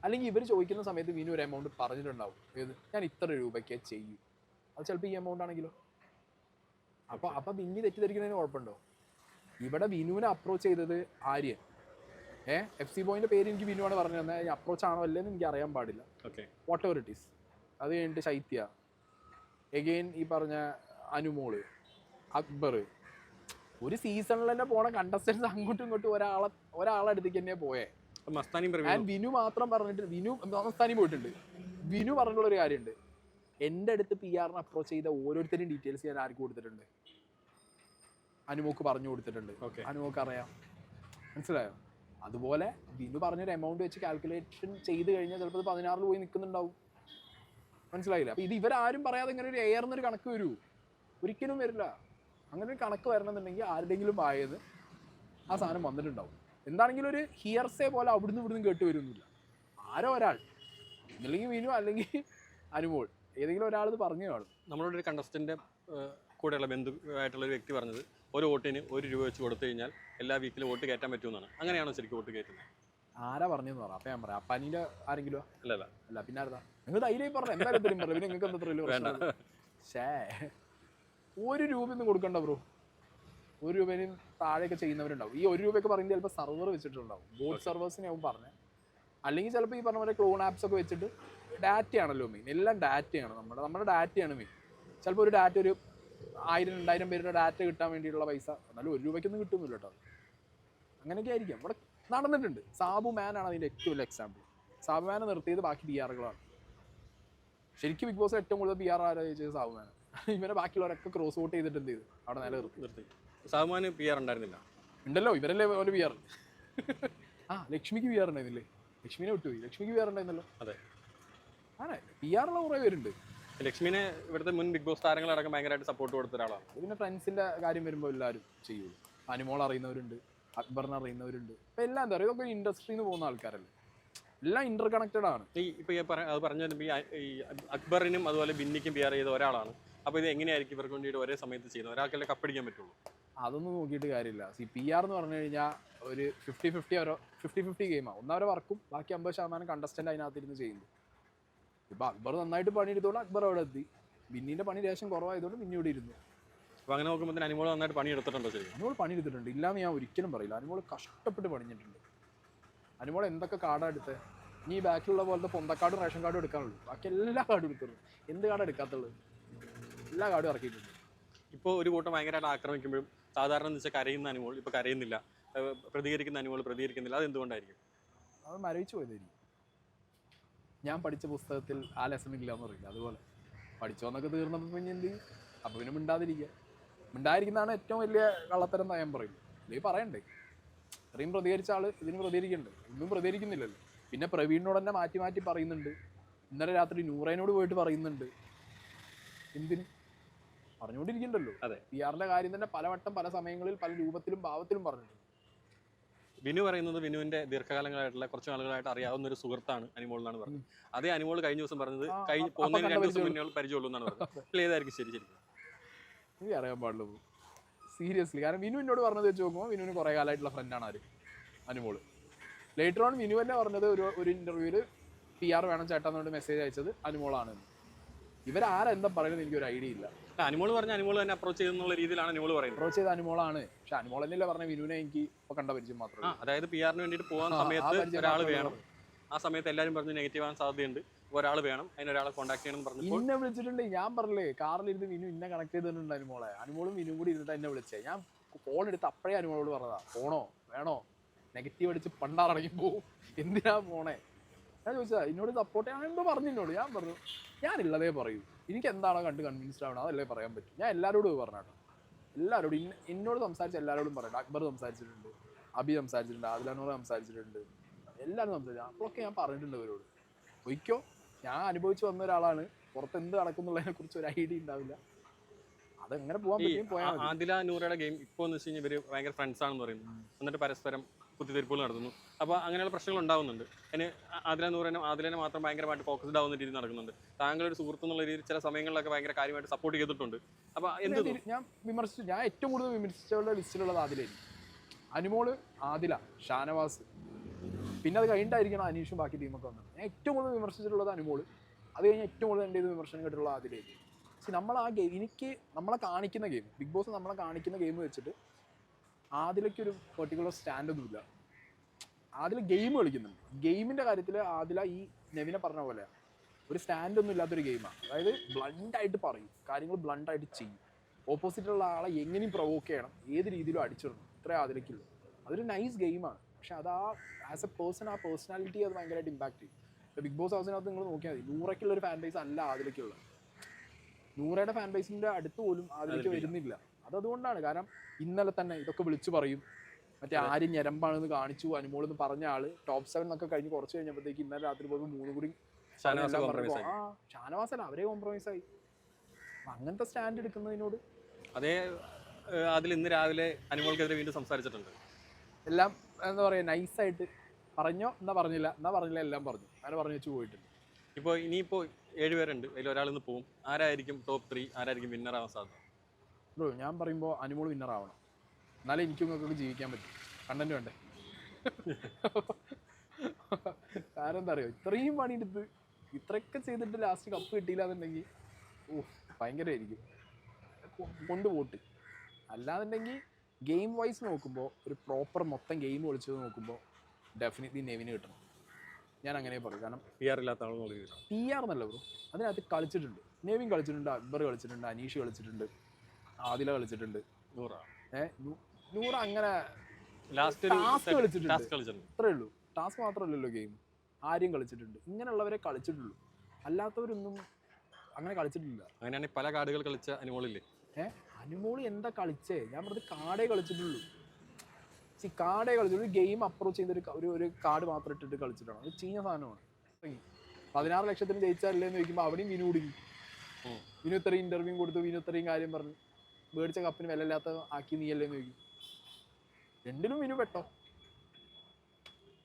അല്ലെങ്കിൽ ഇവർ ചോദിക്കുന്ന സമയത്ത് വിനു ഒരു എമൗണ്ട് പറഞ്ഞിട്ടുണ്ടാവും. ഏത്? ഞാൻ ഇത്ര രൂപയ്ക്ക് ചെയ്യൂ. അത് ചിലപ്പോൾ ഈ എമൗണ്ട് ആണെങ്കിലോ? അപ്പോൾ അപ്പൊ ബിന്നി തെറ്റിദ്ധരിക്കുന്നതിന് കുഴപ്പമുണ്ടോ? ഇവിടെ വിനുവിനെ അപ്രോച്ച് ചെയ്തത് ആര്യൻ. ഏ എഫ് സി ബോയിന്റെ പേര് എനിക്ക് വിനുവാണ് പറഞ്ഞു തന്നെ അപ്രോച്ച് ആണോ അല്ലെന്ന് എനിക്ക് അറിയാൻ പാടില്ല. Okay whatever it is അത് കഴിഞ്ഞിട്ട് ശൈത്യ. എഗെയിൻ ഈ പറഞ്ഞ അനുമോൾ അക്ബർ. ഒരു സീസണിൽ തന്നെ പോണ കണ്ടസ്റ്റൻസ് അങ്ങോട്ടും ഇങ്ങോട്ടും ഒരാളെ ഒരാളെ അടുത്തേക്ക് തന്നെ പോയേ വിനു മാത്രം പറഞ്ഞിട്ട് വിനു മസ്താനി പോയിട്ടുണ്ട്. വിനു പറഞ്ഞിട്ടുള്ള ഒരു കാര്യമുണ്ട്. എന്റെ അടുത്ത് പി ആറിന് അപ്രോച്ച് ചെയ്ത ഓരോരുത്തരും ഡീറ്റെയിൽസ് ഞാൻ ആർക്ക് കൊടുത്തിട്ടുണ്ട്? അനുമോക്ക് പറഞ്ഞു കൊടുത്തിട്ടുണ്ട്. ഓക്കെ അനുമോക്ക് അറിയാം. മനസ്സിലായോ? അതുപോലെ വിനു പറഞ്ഞൊരു എമൗണ്ട് വെച്ച് കാൽക്കുലേഷൻ ചെയ്ത് കഴിഞ്ഞാൽ ചിലപ്പോൾ പതിനാറിൽ പോയി നിൽക്കുന്നുണ്ടാവും മനസ്സിലായില്ല? അപ്പോൾ ഇത് ഇവരാരും പറയാതെ ഇങ്ങനെ ഒരു എയർന്നൊരു കണക്ക് വരൂ. ഒരിക്കലും വരില്ല. അങ്ങനെ ഒരു കണക്ക് വരണമെന്നുണ്ടെങ്കിൽ ആരുടെങ്കിലും വായത് ആ സാധനം വന്നിട്ടുണ്ടാവും. എന്താണെങ്കിലും ഒരു ഹിയർസേ പോലെ അവിടുന്ന് ഇവിടുന്ന് കേട്ട് വരുന്നില്ല. ആരോ ഒരാൾ. അല്ലെങ്കിൽ വിനു അല്ലെങ്കിൽ അനുമോൾ. ഏതെങ്കിലും ഒരാൾ ഇത് പറഞ്ഞു കാണും നമ്മളോട് ഒരു കണ്ടസ്റ്റന്റെ കൂടെയുള്ള ബന്ധുവായിട്ടുള്ള ഒരു വ്യക്തി പറഞ്ഞത് ഒരു വോട്ടിന് ഒരു രൂപ വെച്ച് കൊടുത്തു കഴിഞ്ഞാൽ എല്ലാ വീക്കിലും വോട്ട് കയറ്റാൻ പറ്റുമെന്നാണ്. അങ്ങനെയാണോ ശരിക്കും വോട്ട് കയറ്റുന്നത്? ആരാ പറഞ്ഞു പറ. അപ്പം ഞാൻ പറയാം. അപ്പനീന്റെ ആരെങ്കിലും അല്ല അല്ല. പിന്നെ ആരുതാ? നിങ്ങൾ ധൈര്യം പറഞ്ഞു. എന്തായാലും തരും പറഞ്ഞു പിന്നെ നിങ്ങൾക്ക് എന്താ ത്രില്ല്. ഷേ ഒരു രൂപയൊന്നും കൊടുക്കണ്ട ബ്രോ. ഒരു രൂപയും താഴെയൊക്കെ ചെയ്യുന്നവരുണ്ടാവും. ഈ ഒരു രൂപയൊക്കെ പറയുന്നത് ചിലപ്പോൾ സർവർ വെച്ചിട്ടുണ്ടാവും. ബോട്ട് സർവേഴ്സിനെ ആവും പറഞ്ഞത് അല്ലെങ്കിൽ ചിലപ്പോൾ ഈ പറഞ്ഞ പോലെ ക്ലോൺ ആപ്സ് ഒക്കെ വെച്ചിട്ട് ഡാറ്റയാണല്ലോ മെയിൻ എല്ലാം ഡാറ്റയാണ് നമ്മുടെ. നമ്മുടെ ഡാറ്റയാണ് മെയിൻ ചിലപ്പോൾ ഒരു ഡാറ്റ ഒരു ആയിരം രണ്ടായിരം പേരുടെ ഡാറ്റ കിട്ടാൻ വേണ്ടിയിട്ടുള്ള പൈസ. എന്നാലും ഒരു രൂപയ്ക്കൊന്നും കിട്ടുന്നില്ല കേട്ടോ അങ്ങനെയൊക്കെ ആയിരിക്കാം. ഇവിടെ നടന്നിട്ടുണ്ട്. സാബു മാൻ ആണ് അതിന്റെ ഏറ്റവും വലിയ എക്സാമ്പിൾ സാബു മാനെ നിർത്തിയത് ബാക്കി ബി ആറുകളാണ് ശരിക്കും ബിഗ് ബോസ് ഏറ്റവും കൂടുതൽ ബി ആർ ആരാ ചോദിച്ചത്? സാബു മാൻ. ഇവരെ ബാക്കിയുള്ളവരൊക്കെ ക്രോസ് ഔട്ട് ചെയ്തിട്ട് എന്ത് ചെയ്തു? അവിടെ നില നിർത്തി. സാബു മാന് പി ആർ ഉണ്ടായിരുന്നില്ല. ഉണ്ടല്ലോ. ഇവരല്ലേ ഒരു പി ആർ ആ ലക്ഷ്മിക്ക് പി ആർ ഉണ്ടായിരുന്നില്ലേ? ലക്ഷ്മിനെ വിട്ടുപോയി ലക്ഷ്മിക്ക് വേറെ ഉണ്ടായിരുന്നല്ലോ. അതെ. ആണ് പി ആറുള്ള കുറേ പേരുണ്ട്. ലക്ഷ്മിനെ ഇവിടുത്തെ മുൻ ബിഗ് ബോസ് താരങ്ങളടക്കം ഭയങ്കരമായിട്ട് സപ്പോർട്ട് കൊടുത്ത ഒരാളാണ്. അത് പിന്നെ ഫ്രണ്ട്സിന്റെ കാര്യം വരുമ്പോൾ എല്ലാവരും ചെയ്യുള്ളൂ അനുമോൾ അറിയുന്നവരുണ്ട് അക്ബറിനെ അറിയുന്നവരുണ്ട്. ഇപ്പം എല്ലാം എന്താ പറയുക? ഇതൊക്കെ ഇൻഡസ്ട്രിയിൽ നിന്ന് പോകുന്ന ആൾക്കാരല്ലേ. എല്ലാം ഇന്റർ കണക്റ്റഡ് ആണ്. ഈ ഇപ്പൊ അത് പറഞ്ഞു ഈ അക്ബറിനും അതുപോലെ ബിന്നിക്കും പി ആർ ചെയ്ത ഒരാളാണ്. അപ്പോൾ ഇത് എങ്ങനെയായിരിക്കും ഇവർക്ക് വേണ്ടിയിട്ട് ഒരേ സമയത്ത് ചെയ്യുന്നത്? ഒരാൾക്കല്ലേ കപ്പടിക്കാൻ പറ്റുള്ളൂ. അതൊന്നും നോക്കിയിട്ട് കാര്യമില്ല. സി പി ആർ എന്ന് പറഞ്ഞു കഴിഞ്ഞാൽ ഒരു ഫിഫ്റ്റി ഫിഫ്റ്റി ഓരോ ഫിഫ്റ്റി ഫിഫ്റ്റി ഗെയിമാണ് ഒന്നവരെ വർക്കും ബാക്കി അമ്പത് ശതമാനം കണ്ടസ്റ്റന്റ് അതിനകത്തിരുന്ന് ചെയ്യുന്നു. ഇപ്പോൾ അക്ബർ നന്നായിട്ട് പണിയെടുത്തോണ്ട് അക്ബർ അവിടെ എത്തി. ബിന്നിന്റെ പണി ലേശം കുറവായതുകൊണ്ട് ബിന്നി ഇവിടെ ഇരുന്നു. അപ്പോൾ അങ്ങനെ നോക്കുമ്പോൾ അനിമോൾ നന്നായിട്ട് പണിയെടുത്തിട്ടുണ്ടോ ശരിക്കും അനുമോൾ പണിയെടുത്തിട്ടുണ്ട്. ഇല്ലാന്ന് ഞാൻ ഒരിക്കലും പറയില്ല. അനുമോൾ കഷ്ടപ്പെട്ട് പണിഞ്ഞിട്ടുണ്ട്. അനുമോൾ എന്തൊക്കെ കാർഡാണ് എടുത്തത് ഇനി ഈ ബാക്കിലുള്ള പോലത്തെ പൊന്തക്കാർഡും റേഷൻ കാർഡും എടുക്കാനുള്ളൂ. ബാക്കി എല്ലാ കാർഡും എടുത്തുള്ളൂ എന്ത് കാർഡാണ് എടുക്കാത്തുള്ളത്? എല്ലാ കാർഡും ഇറക്കിയിട്ടുണ്ട്. ഇപ്പോൾ ഒരു കൂട്ടം ഭയങ്കരമായിട്ട് ആക്രമിക്കുമ്പോഴും സാധാരണ എന്ന് വെച്ചാൽ കരയുന്ന അനുമോൾ ഇപ്പോൾ കരയുന്നില്ല. പ്രതികരിക്കുന്ന അനുമോൾ പ്രതികരിക്കുന്നില്ല. അത് എന്തുകൊണ്ടായിരിക്കും അത് മരവിച്ചു പോയതായിരിക്കും. ഞാൻ പഠിച്ച പുസ്തകത്തിൽ ആ ലെസൺ ഇല്ല എന്ന് പറയില്ല. അതുപോലെ. പഠിച്ചോന്നൊക്കെ തീർന്നപ്പോൾ പിന്നെ എന്ത് ചെയ്യും? അപ്പൊ പിന്നെ മിണ്ടാതിരിക്കുക മിണ്ടാതിരിക്കുന്നതാണ് ഏറ്റവും വലിയ കള്ളത്തരം എന്ന് ഞാൻ പറയും. അല്ലെങ്കിൽ പറയണ്ടേ. ഇത്രയും പ്രതികരിച്ച ആൾ ഇതിന് പ്രതികരിക്കണ്ടേ. ഒന്നും പ്രതികരിക്കുന്നില്ലല്ലോ. പിന്നെ പ്രവീണിനോട് തന്നെ മാറ്റി മാറ്റി പറയുന്നുണ്ട്. ഇന്നലെ രാത്രി നൂറേനോട് പോയിട്ട് പറയുന്നുണ്ട്. എന്തിന്? പറഞ്ഞുകൊണ്ടിരിക്കണ്ടല്ലോ. അതെ. പി ആറിന്റെ കാര്യം തന്നെ പലവട്ടം പല സമയങ്ങളിൽ പല രൂപത്തിലും ഭാവത്തിലും പറഞ്ഞിട്ടുണ്ട്. വിനു പറയുന്നത് വിനുവിന്റെ ദീർഘകാലങ്ങളായിട്ടുള്ള കുറച്ച് ആളുകളായിട്ട് അറിയാവുന്ന ഒരു സുഹൃത്താണ് അനിമോൾ എന്നാണ് പറഞ്ഞത്. അതേ അനിമോൾ കഴിഞ്ഞ ദിവസം പറഞ്ഞത് കഴിഞ്ഞ പോകുന്നതിന് രണ്ട് ദിവസം. മുന്നേ പരിചയമുള്ളൂ എന്നാണ് പറഞ്ഞത്. അപ്പോൾ ഏതായിരിക്കും ശരി ശരിക്കും എനിക്ക് അറിയാൻ പാടുള്ളൂ സീരിയസ്ലി കാരണം വിനു എന്നോട് പറഞ്ഞത് വെച്ച് നോക്കുമ്പോൾ വിനുവിന് കുറേ കാലമായിട്ടുള്ള ഫ്രണ്ടാണ് ആര്? അനുമോൾ. ലേറ്റർ ഓൺ വിനു തന്നെ പറഞ്ഞത് ഒരു ഒരു ഇന്റർവ്യൂവിൽ പി ആർ വേണം ചേട്ടാന്നോട് മെസ്സേജ് അയച്ചത് അനുമോളാണ് ഇവരാരെന്താ പറയുന്നത് എനിക്ക് ഒരു ഐഡിയ ഇല്ല. അനിമോൾ പറഞ്ഞ അനിമോൾ തന്നെ അപ്രോച്ച് ചെയ്യുന്നുള്ള രീതിയിലാണ് അനിമോൾ പറയുന്നത്. അപ്രോച്ച് ചെയ്ത അനുമോളാണ്. പക്ഷെ അനിമോൾ തന്നെയല്ല പറഞ്ഞ വിനുവിനെ എനിക്ക് ഇപ്പൊ കണ്ട പരിചയം ആ മാത്രമേ അതായത് പി ആറിന് വേണ്ടിയിട്ട് പോകാൻ സമയത്ത് പരിചയം ഒരാൾ മാത്രമേ വേണം. ആ സമയത്ത് എല്ലാരും പറഞ്ഞു നെഗറ്റീവ് ആവാൻ സാധ്യതയുണ്ട്. ഒരാൾ വേണം. അതിന് ഒരാളെ കോൺടാക്ട് ചെയ്യണം എന്ന് പറഞ്ഞപ്പോൾ ഇന്നെ വിളിച്ചിട്ടുണ്ട്. ഞാൻ പറഞ്ഞില്ലേ കാറിലിരുന്ന് വിനു ഇന്നെ കണക്ട് ചെയ്തിട്ടുണ്ട് അനുമോളെ. അനുമോളും വിനു കൂടി ഇരുന്നിട്ട് എന്നെ വിളിച്ചേ. ഞാൻ ഫോൺ എടുത്ത് അപ്പഴേ അനിമോളോട് പറഞ്ഞതാ പോണോ? വേണോ? നെഗറ്റീവ് അടിച്ച് പണ്ടാറടങ്ങി പോവും. എന്തിനാ പോണേ? ഞാൻ ചോദിച്ചതാ എന്നോട് സപ്പോർട്ട് ചെയ്യാൻ എന്തോ പറഞ്ഞു എന്നോട് ഞാൻ പറഞ്ഞു ഞാനുള്ളതേ പറയൂ. എനിക്ക് എന്താണോ കണ്ട് കൺവിൻസ്ഡ് ആവണം അതല്ലേ പറയാൻ പറ്റും. ഞാൻ എല്ലാവരോടും പറഞ്ഞാട്ടോ എല്ലാവരോടും എന്നോട് സംസാരിച്ച എല്ലാവരോടും പറയട്ടെ അക്ബർ സംസാരിച്ചിട്ടുണ്ട് അബി സംസാരിച്ചിട്ടുണ്ട് ആദിലാനോട് സംസാരിച്ചിട്ടുണ്ട്. എല്ലാവരും സംസാരിച്ചു. അപ്പോഴൊക്കെ ഞാൻ പറഞ്ഞിട്ടുണ്ട് അവരോട്. ഒയ്ക്കോ ഞാൻ അനുഭവിച്ചു വന്ന ഒരാളാണ്. പുറത്ത് എന്ത് നടക്കുന്നുള്ളതിനെ കുറിച്ച് ഒരു ഐഡിയ ഉണ്ടാവില്ല അതെങ്ങനെ പോകാൻ പറ്റും ആദില നൂറയുടെ ഗെയിം ഇപ്പോൾ എന്ന് വെച്ച് കഴിഞ്ഞാൽ ഇവർ ഭയങ്കര ഫ്രണ്ട്സ് ആണെന്ന് പറയുന്നു. എന്നിട്ട് പരസ്പരം കുത്തിത്തിരിപ്പുകൾ നടത്തുന്നു. അപ്പോൾ അങ്ങനെയുള്ള പ്രശ്നങ്ങൾ ഉണ്ടാകുന്നുണ്ട് അതിന് ആദില നൂറിനെ ആദിലിനെ മാത്രം ഭയങ്കരമായിട്ട് ഫോക്കസ്ഡ് ആവുന്ന രീതിയിൽ നടക്കുന്നുണ്ട്. താങ്കളൊരു സുഹൃത്ത് എന്നുള്ള രീതിയിൽ ചില സമയങ്ങളിലൊക്കെ ഭയങ്കര കാര്യമായിട്ട് സപ്പോർട്ട് ചെയ്തിട്ടുണ്ട്. അപ്പോൾ എന്ത് ഞാൻ വിമർശിച്ചു. ഞാൻ ഏറ്റവും കൂടുതൽ വിമർശിച്ചവരുടെ ലിസ്റ്റിലുള്ളത് ആദിലായിരിക്കും അനുമോൾ ആദില ഷാനവാസ്. പിന്നെ അത് കഴിഞ്ഞിട്ടായിരിക്കണം അനീഷും ബാക്കി ടീമൊക്കെ വന്നത്. ഞാൻ ഏറ്റവും കൂടുതൽ വിമർശിച്ചിട്ടുള്ളത് അനുമോൾ. അത് കഴിഞ്ഞ് ഏറ്റവും കൂടുതൽ എന്റെ ഇത് വിമർശനം കേട്ടിട്ടുള്ള ആദിലായിരിക്കും പക്ഷെ നമ്മൾ ആ ഗെയിം എനിക്ക് നമ്മളെ കാണിക്കുന്ന ഗെയിം ബിഗ് ബോസ് നമ്മളെ കാണിക്കുന്ന ഗെയിം വെച്ചിട്ട് ആദിലയ്ക്ക് ഒരു പെർട്ടിക്കുലർ സ്റ്റാൻഡൊന്നുമില്ല ആദില ഗെയിം കളിക്കുന്നുണ്ട്. ഗെയിമിന്റെ കാര്യത്തിൽ ആദില ഈ നെവിനെ പറഞ്ഞ പോലെ ഒരു സ്റ്റാൻഡ് ഒന്നും ഇല്ലാത്തൊരു ഗെയിമാണ് അതായത് ബ്ലണ്ട് ആയിട്ട് പറയും. കാര്യങ്ങൾ ബ്ലണ്ട് ആയിട്ട് ചെയ്യും. ഓപ്പോസിറ്റുള്ള ആളെ എങ്ങനെയും പ്രൊവോക്ക് ചെയ്യണം. ഏത് രീതിയിലും അടിച്ചിടണം. ഇത്രേ ആദിലയ്ക്കുള്ളൂ. അതൊരു നൈസ് ഗെയിമാണ് പക്ഷെ അത് ആ ആസ് എ പേഴ്സൺ ആ പേഴ്സണാലിറ്റി അത് ഭയങ്കരമായിട്ട് ഇമ്പാക്ട് ചെയ്യും. ഇപ്പോൾ ബിഗ് ബോസ് ഹൗസിനകത്ത് നിങ്ങൾ നോക്കിയാൽ മതി. നൂറയ്ക്കുള്ള ഒരു ഫാൻ ബേസ് അല്ല ആദിലയ്ക്കുള്ളത്. നൂറയുടെ ഫാൻ ബേസിന്റെ അടുത്ത് പോലും ആദിലേക്ക് വരുന്നില്ല. അത് അതുകൊണ്ടാണ് കാരണം ഇന്നലെ തന്നെ ഇതൊക്കെ വിളിച്ചു പറയും. മറ്റേ ആര് ഞരമ്പാണെന്ന് കാണിച്ചു അനുമോൾ എന്ന് പറഞ്ഞ ആൾ. ടോപ്പ് സെവൻ എന്നൊക്കെ കഴിഞ്ഞ് കുറച്ച് കഴിഞ്ഞപ്പോഴത്തേക്ക് ഇന്നലെ രാത്രി പോയി മൂന്ന് കൂടി ഷാനവാസ് എല്ലാം compromise പറഞ്ഞപ്പോ, ആ അല്ല അവരെ കോംപ്രമൈസ് ആയി. അങ്ങനത്തെ സ്റ്റാൻഡ് എടുക്കുന്നതിനോട്. അതേ അതിൽ ഇന്ന് രാവിലെ അനുമോൾക്കെതിരെ വീണ്ടും സംസാരിച്ചിട്ടുണ്ട്. എല്ലാം എന്താ പറയാ നൈസായിട്ട് പറഞ്ഞോ എന്നാ പറഞ്ഞില്ല എന്നാ പറഞ്ഞില്ല എല്ലാം പറഞ്ഞു. അങ്ങനെ പറഞ്ഞു വെച്ച് പോയിട്ടുണ്ട്. ഇപ്പോൾ ഇനിയിപ്പോൾ ഏഴുപേരുണ്ട് അതിൽ ഒരാൾ ഇന്ന് പോകും ആരായിരിക്കും ടോപ്പ് ത്രീ ആരായിരിക്കും വിന്നർ ആവാൻ സാധ്യത? ബ്രോ ഞാൻ പറയുമ്പോൾ അനുമോൾ വിന്നർ ആവണം. എന്നാലേ എനിക്കും നിങ്ങൾക്കൊക്കെ ജീവിക്കാൻ പറ്റും. കണ്ടന്റ് വേണ്ടേ കാരണം എന്താ അറിയോ ഇത്രയും പണിയെടുത്ത് ഇത്രയൊക്കെ ചെയ്തിട്ട് ലാസ്റ്റ് കപ്പ് കിട്ടിയില്ല എന്നുണ്ടെങ്കിൽ ഓ ഭയങ്കരമായിരിക്കും കൊണ്ട് പോട്ട്. അല്ലാന്നുണ്ടെങ്കിൽ ഗെയിം വൈസ് നോക്കുമ്പോൾ ഒരു പ്രോപ്പർ മൊത്തം ഗെയിം കളിച്ചത് നോക്കുമ്പോൾ ഡെഫിനറ്റ്ലി നെവിന് കിട്ടണം. ഞാൻ അങ്ങനെ പറയും. കാരണം പി ആർ ഇല്ലാത്ത ആളുകൾ പി ആർ എന്നല്ല ബ്രോ അതിനകത്ത് കളിച്ചിട്ടുണ്ട്. നെവിൻ കളിച്ചിട്ടുണ്ട് അക്ബർ കളിച്ചിട്ടുണ്ട് അനീഷ് കളിച്ചിട്ടുണ്ട്. ആദില കളിച്ചിട്ടുണ്ട്. നൂറാ? ഏഹ് നൂ- നൂറ് അങ്ങനെ ലാസ്റ്റ് ടാസ്ക് കളിച്ചിട്ടുണ്ട്. ടാസ്ക് അത്രേ ഉള്ളൂ. ടാസ്ക് മാത്രമല്ലല്ലോ ഗെയിം ആരും കളിച്ചിട്ടുണ്ട്. ഇങ്ങനെയുള്ളവരെ കളിച്ചിട്ടുള്ളൂ. അല്ലാത്തവരൊന്നും അങ്ങനെ കളിച്ചിട്ടില്ല. അങ്ങനെയാണെങ്കിൽ പല കാർഡുകൾ കളിച്ച അനുമോളില്ലേ? ഏഹ് അനുമോളി എന്താ കളിച്ചേ? ഞാൻ പറഞ്ഞത് കാടേ കളിച്ചിട്ടുള്ളൂ. സി കാടേ കളിച്ചുള്ളൂ ഒരു ഗെയിം അപ്രോച്ച് ചെയ്യുന്ന ഒരു ഒരു കാർഡ് മാത്രം ഇട്ടിട്ട് കളിച്ചിട്ടാണ്. അത് ചീഞ്ഞ സാധനമാണ്. പതിനാറ് ലക്ഷത്തിന് ജയിച്ചാലേ എന്ന് ചോദിക്കുമ്പോൾ അവിടെയും വിനു കുടുങ്ങി. വിനു ഇത്രയും ഇന്റർവ്യൂ കൊടുത്തു വിനു ഇത്രയും കാര്യം പറഞ്ഞു. മേടിച്ച കപ്പിന് വില ഇല്ലാത്ത ആക്കി നീയല്ലേ എന്ന് ചോദിക്കും. രണ്ടിലും വിനു പെട്ടോ?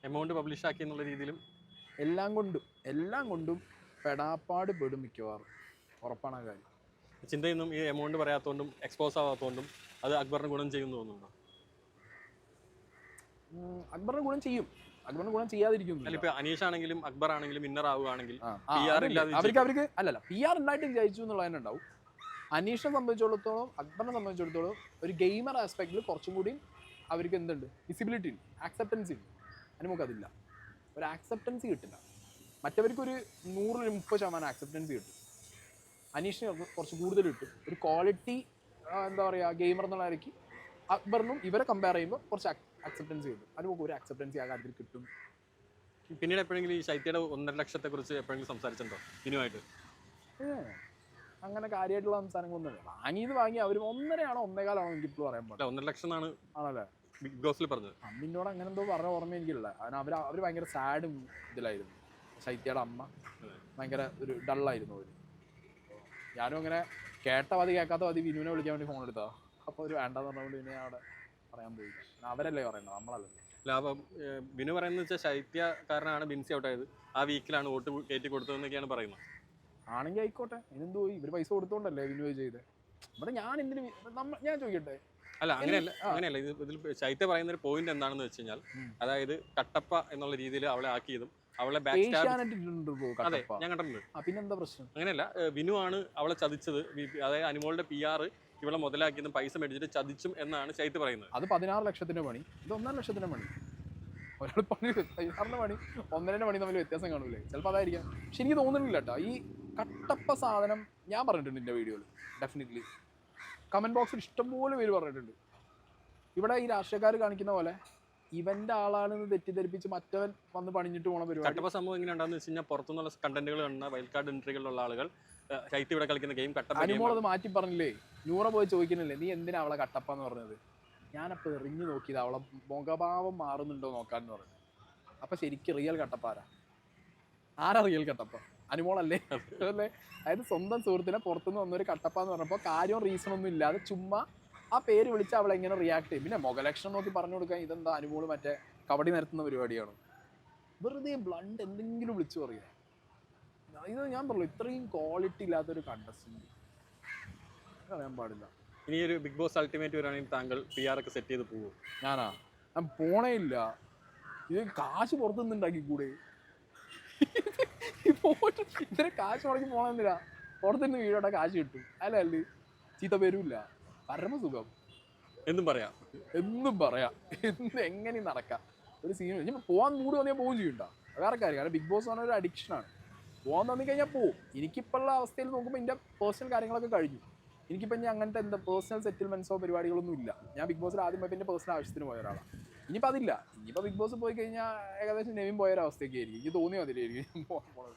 എമൗണ്ട് പബ്ലിഷ് ആക്കി എന്നുള്ള രീതിയിലും. എല്ലാം കൊണ്ടും എല്ലാം കൊണ്ടും പെടാപ്പാട് പെടും മിക്കവാറും. ഉറപ്പാണ് ആ കാര്യം. ചിന്തയൊന്നും ഈ എമൗണ്ട് പറയാത്തതുകൊണ്ടും എക്സ്പോസ് ആവാത്തതുകൊണ്ടും അത് അക്ബറിന് ഗുണം ചെയ്യുമെന്ന് തോന്നുന്നുണ്ടോ? അക്ബറിന് ഗുണം ചെയ്യും. അക്ബറിന് ഗുണം അല്ല ചെയ്യാതിരിക്കും ഇപ്പൊ അനീഷ് ആണെങ്കിലും അക്ബർ ആണെങ്കിലും ഇന്നർ ആവുകയാണെങ്കിൽ അവർക്ക് അവർക്ക് അല്ലല്ല പി ആർ ഉണ്ടായിട്ട് ജയിച്ചു എന്നുള്ള തന്നെ ഉണ്ടാവും. അനീഷിനെ സംബന്ധിച്ചിടത്തോളം അക്ബറിനെ സംബന്ധിച്ചിടത്തോളം ഒരു ഗെയിമർ ആസ്പെക്റ്റിൽ കുറച്ചും കൂടി അവർക്ക് എന്തുണ്ട്? വിസിബിലിറ്റി ഉണ്ട്. ആക്സെപ്റ്റൻസി ഉണ്ട്. അനുമുക്ക് അതില്ല. ഒരു ആക്സെപ്റ്റൻസി കിട്ടില്ല. മറ്റവർക്ക് ഒരു നൂറിൽ മുപ്പത് ശതമാനം ആക്സെപ്റ്റൻസി കിട്ടും. അനീഷിന് കുറ- കുറച്ച് കൂടുതൽ കിട്ടും. ഒരു ക്വാളിറ്റി എന്താ പറയുക ഗെയിമർ എന്നുള്ള നിലയ്ക്ക് അക്ബറിനും ഇവരെ കമ്പയർ ചെയ്യുമ്പോൾ കുറച്ച് ആക്സെപ്റ്റൻസി കിട്ടും. അനുമുക്ക് ഒരു ആക്സെപ്റ്റൻസി ആ കാര്യത്തിൽ കിട്ടും. പിന്നീട് എപ്പോഴെങ്കിലും ഈ ശൈത്യയുടെ ഒന്നര ലക്ഷത്തെ കുറിച്ച് എപ്പോഴെങ്കിലും സംസാരിച്ചിട്ടുണ്ടോ? ഇനുമായിട്ട് ഏ, അങ്ങനെ കാര്യമായിട്ടുള്ള സംസാരങ്ങളൊന്നും വാങ്ങിയത് വാങ്ങി അവർ ഒന്നരയാണോ ഒന്നേകാലാണോ എനിക്ക് ഇപ്പോൾ പറയാൻ പറ്റില്ല അല്ല ഒന്നര ലക്ഷം ആണ് ആണല്ലേ? ബിഗ് ബോസിൽ പറഞ്ഞത്. അമ്മിനോട് അങ്ങനെ എന്തോ പറഞ്ഞ ഓർമ്മ എനിക്കില്ല. കാരണം അവർ അവർ ഭയങ്കര സാഡും ഇതിലായിരുന്നു. ശൈത്യയുടെ അമ്മ ഭയങ്കര ഒരു ഡള്ളായിരുന്നു അവർ ഞാനും അങ്ങനെ കേട്ട മതി കേൾക്കാത്ത മതി. വിനുവിനെ വിളിക്കാൻ വേണ്ടി ഫോൺ എടുത്താ അപ്പോൾ ഒരു വേണ്ടെന്ന് പറഞ്ഞുകൊണ്ട് പിന്നെ അവിടെ പറയാൻ പോയി. അവരല്ലേ പറയുന്നത്? നമ്മളല്ലേ? അല്ല അപ്പം വിനു ബിനു പറയുന്നത് വെച്ചാൽ ശൈത്യ കാരണമാണ് ബിൻസി ഔട്ടായത്. ആ വീക്കിലാണ് വോട്ട് കയറ്റി കൊടുത്തതെന്നൊക്കെയാണ് പറയുന്നത്. ആണെങ്കിൽ ആയിക്കോട്ടെ. ഇതെന്തോ ഇവർ പൈസ കൊടുത്തോണ്ടല്ലേ വിനുവേ ചെയ്ത്? ഇവിടെ ഞാൻ എന്തിനു ഞാൻ ചോദിക്കട്ടെ? അല്ല അങ്ങനെയല്ല അങ്ങനെയല്ല. ഇത് ഇതിൽ ശൈത്യ പറയുന്ന ഒരു പോയിന്റ് എന്താണെന്ന് വെച്ച് കഴിഞ്ഞാൽ അതായത് കട്ടപ്പ എന്നുള്ള രീതിയിൽ അവളെ ആക്കിയതും അവളെ ബാക്ക് അതെ കട്ടപ്പ. ഞാൻ കണ്ടിട്ടുണ്ട്. പിന്നെന്താ പ്രശ്നം? അങ്ങനെയല്ല വിനു ആണ് അവളെ ചതിച്ചത്. അതായത് അനുമോളുടെ പി ആർ ഇവളെ മുതലാക്കിയതും പൈസ മേടിച്ചിട്ട് ചതിച്ചും എന്നാണ് ശൈത്യ പറയുന്നത്. അത് പതിനാറ് ലക്ഷത്തിന്റെ പണി. ഇത് ഒന്നര ലക്ഷത്തിന്റെ പണി. ഒരാൾ പണി പതിനാറിന്റെ പണി ഒന്നരന്റെ പണി തമ്മിൽ വ്യത്യാസം കാണൂലേ? ചിലപ്പോൾ അതായിരിക്കാം. പക്ഷെ എനിക്ക് തോന്നുന്നില്ല കേട്ടോ ഈ കട്ടപ്പ സാധനം ഞാൻ പറഞ്ഞിട്ടുണ്ട് എന്റെ വീഡിയോയിൽ. ഡെഫിനറ്റ്ലി കമന്റ് ബോക്സിൽ ഇഷ്ടംപോലെ പേര് പറഞ്ഞിട്ടുണ്ട്. ഇവിടെ ഈ രാഷ്ട്രീയക്കാർ കാണിക്കുന്ന പോലെ ഇവന്റെ ആളാണെന്ന് തെറ്റിദ്ധരിപ്പിച്ച് മറ്റവൻ വന്ന് പണിഞ്ഞിട്ട് പോണ പരിപാടി. കട്ടപ്പ സംഭവം എങ്ങനെ ഉണ്ടാകുന്ന വെച്ച് കഴിഞ്ഞാൽ പുറത്തുനിന്നുള്ള കണ്ടന്റുകൾ കണ്ട വൈൽഡ് കാർഡ് എൻട്രികളിലുള്ള ആളുകൾ ശൈത്യ ഇവിടെ കളിക്കുന്ന ഗെയിം കട്ടപ്പ അനുമോളത് മാറ്റി പറഞ്ഞില്ലേ? നൂറ പോയി ചോദിക്കുന്നില്ലേ? നീ എന്തിനാ അവളെ കട്ടപ്പ എന്ന് പറഞ്ഞത്? ഞാനപ്പോൾ എറിഞ്ഞു നോക്കിയത്. അവളെ മുഖഭാവം മാറുന്നുണ്ടോ നോക്കാന്ന് പറഞ്ഞു. അപ്പൊ ശരിക്കും റിയൽ കട്ടപ്പ ആരാ? ആരാ റിയൽ കട്ടപ്പ? അനുമോളല്ലേ? അല്ലേ അതായത് സ്വന്തം സുഹൃത്തിനെ പുറത്തുനിന്ന് വന്നൊരു കട്ടപ്പ എന്ന് പറഞ്ഞപ്പോൾ കാര്യവും റീസൺ ഒന്നും ഇല്ലാതെ ചുമ്മാ ആ പേര് വിളിച്ച് അവളെ എങ്ങനെ റിയാക്ട് ചെയ്യും. പിന്നെ മുഖലക്ഷണം നോക്കി പറഞ്ഞു കൊടുക്കാൻ ഇതെന്താ അനുമോൾ മറ്റേ കബഡി നിരത്തുന്ന പരിപാടിയാണ്? വെറുതെ ബ്ലണ്ട് എന്തെങ്കിലും വിളിച്ചു പറയുക ഇത് ഞാൻ പറഞ്ഞു ഇത്രയും ക്വാളിറ്റി ഇല്ലാത്തൊരു കണ്ടസ്റ്റ് അറിയാൻ പാടില്ല. ഇനി ഒരു ബിഗ് ബോസ് അൾട്ടിമേറ്റ് വരാണെങ്കിൽ താങ്കൾ പി ആർ ഒക്കെ സെറ്റ് ചെയ്ത് പോകും ഞാനാ? ഞാൻ പോണേ ഇല്ല. ഇത് കാശ് പുറത്തുനിന്ന് ഉണ്ടാക്കി ഇത്ര കാശ് മുടക്കി പോണെന്നില്ല പുറത്തുനിന്ന് വീടോടെ കാശ് കിട്ടും. അല്ല അല്ലേ. ചീത്ത പേരുമില്ല. പരമസുഖം. എന്നും പറയാം. എന്നും പറയാം. എന്ത് എങ്ങനെ നടക്കാം. ഒരു സീൻ ഞാൻ പോവാൻ മൂട് തോന്നിയാൽ പോവും ചെയ്യണ്ട വേറെ കാര്യം. കാരണം ബിഗ് ബോസ് പറഞ്ഞ ഒരു അഡിക്ഷനാണ് പോകാൻ തോന്നി കഴിഞ്ഞാൽ പോവും. എനിക്കിപ്പോഴുള്ള അവസ്ഥയിൽ നോക്കുമ്പോൾ എന്റെ പേഴ്സണൽ കാര്യങ്ങളൊക്കെ കഴിഞ്ഞു. എനിക്കിപ്പോൾ ഇനി അങ്ങനത്തെ എന്താ പേഴ്സണൽ സെറ്റിൽമെന്റ്സോ പരിപാടികളൊന്നും ഇല്ല. ഞാൻ ബിഗ് ബോസിൽ ആദ്യം പോയപ്പോൾ എന്റെ പേഴ്സണൽ ആവശ്യത്തിന് പോയ ഒരാളാണ് ഇനിയിപ്പോൾ അതില്ല. ഇനിയിപ്പോൾ ബിഗ് ബോസ് പോയി കഴിഞ്ഞാൽ ഏകദേശം നെവിൻ പോയ ഒരു അവസ്ഥയൊക്കെ ആയിരിക്കും എനിക്ക് തോന്നിയ അതിലായിരിക്കും ഞാൻ പോകാൻ പോണത്.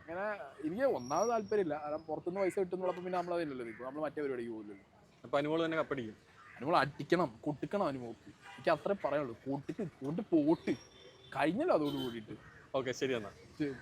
അങ്ങനെ എനിക്ക് ഒന്നാമത് താല്പര്യമില്ല. കാരണം പുറത്തുനിന്ന് പൈസ കിട്ടുന്നുള്ളപ്പോൾ പിന്നെ നമ്മളതില്ലല്ലോ ഇപ്പോൾ നമ്മൾ മറ്റേ പരിപാടിക്ക് പോകില്ലല്ലോ അപ്പൊ അനുമോൾ തന്നെ കപ്പടിക്കും. അനുമോൾ അടിക്കണം കൊട്ടിക്കണം അനുമോക്ക്. എനിക്ക് അത്രേ പറയുള്ളൂ കൊട്ടിക്ക് കൊണ്ട് പോട്ട്. കഴിഞ്ഞല്ലോ അതോട് കൂടിയിട്ട്. ഓക്കെ ശരി എന്നാ. ശരി.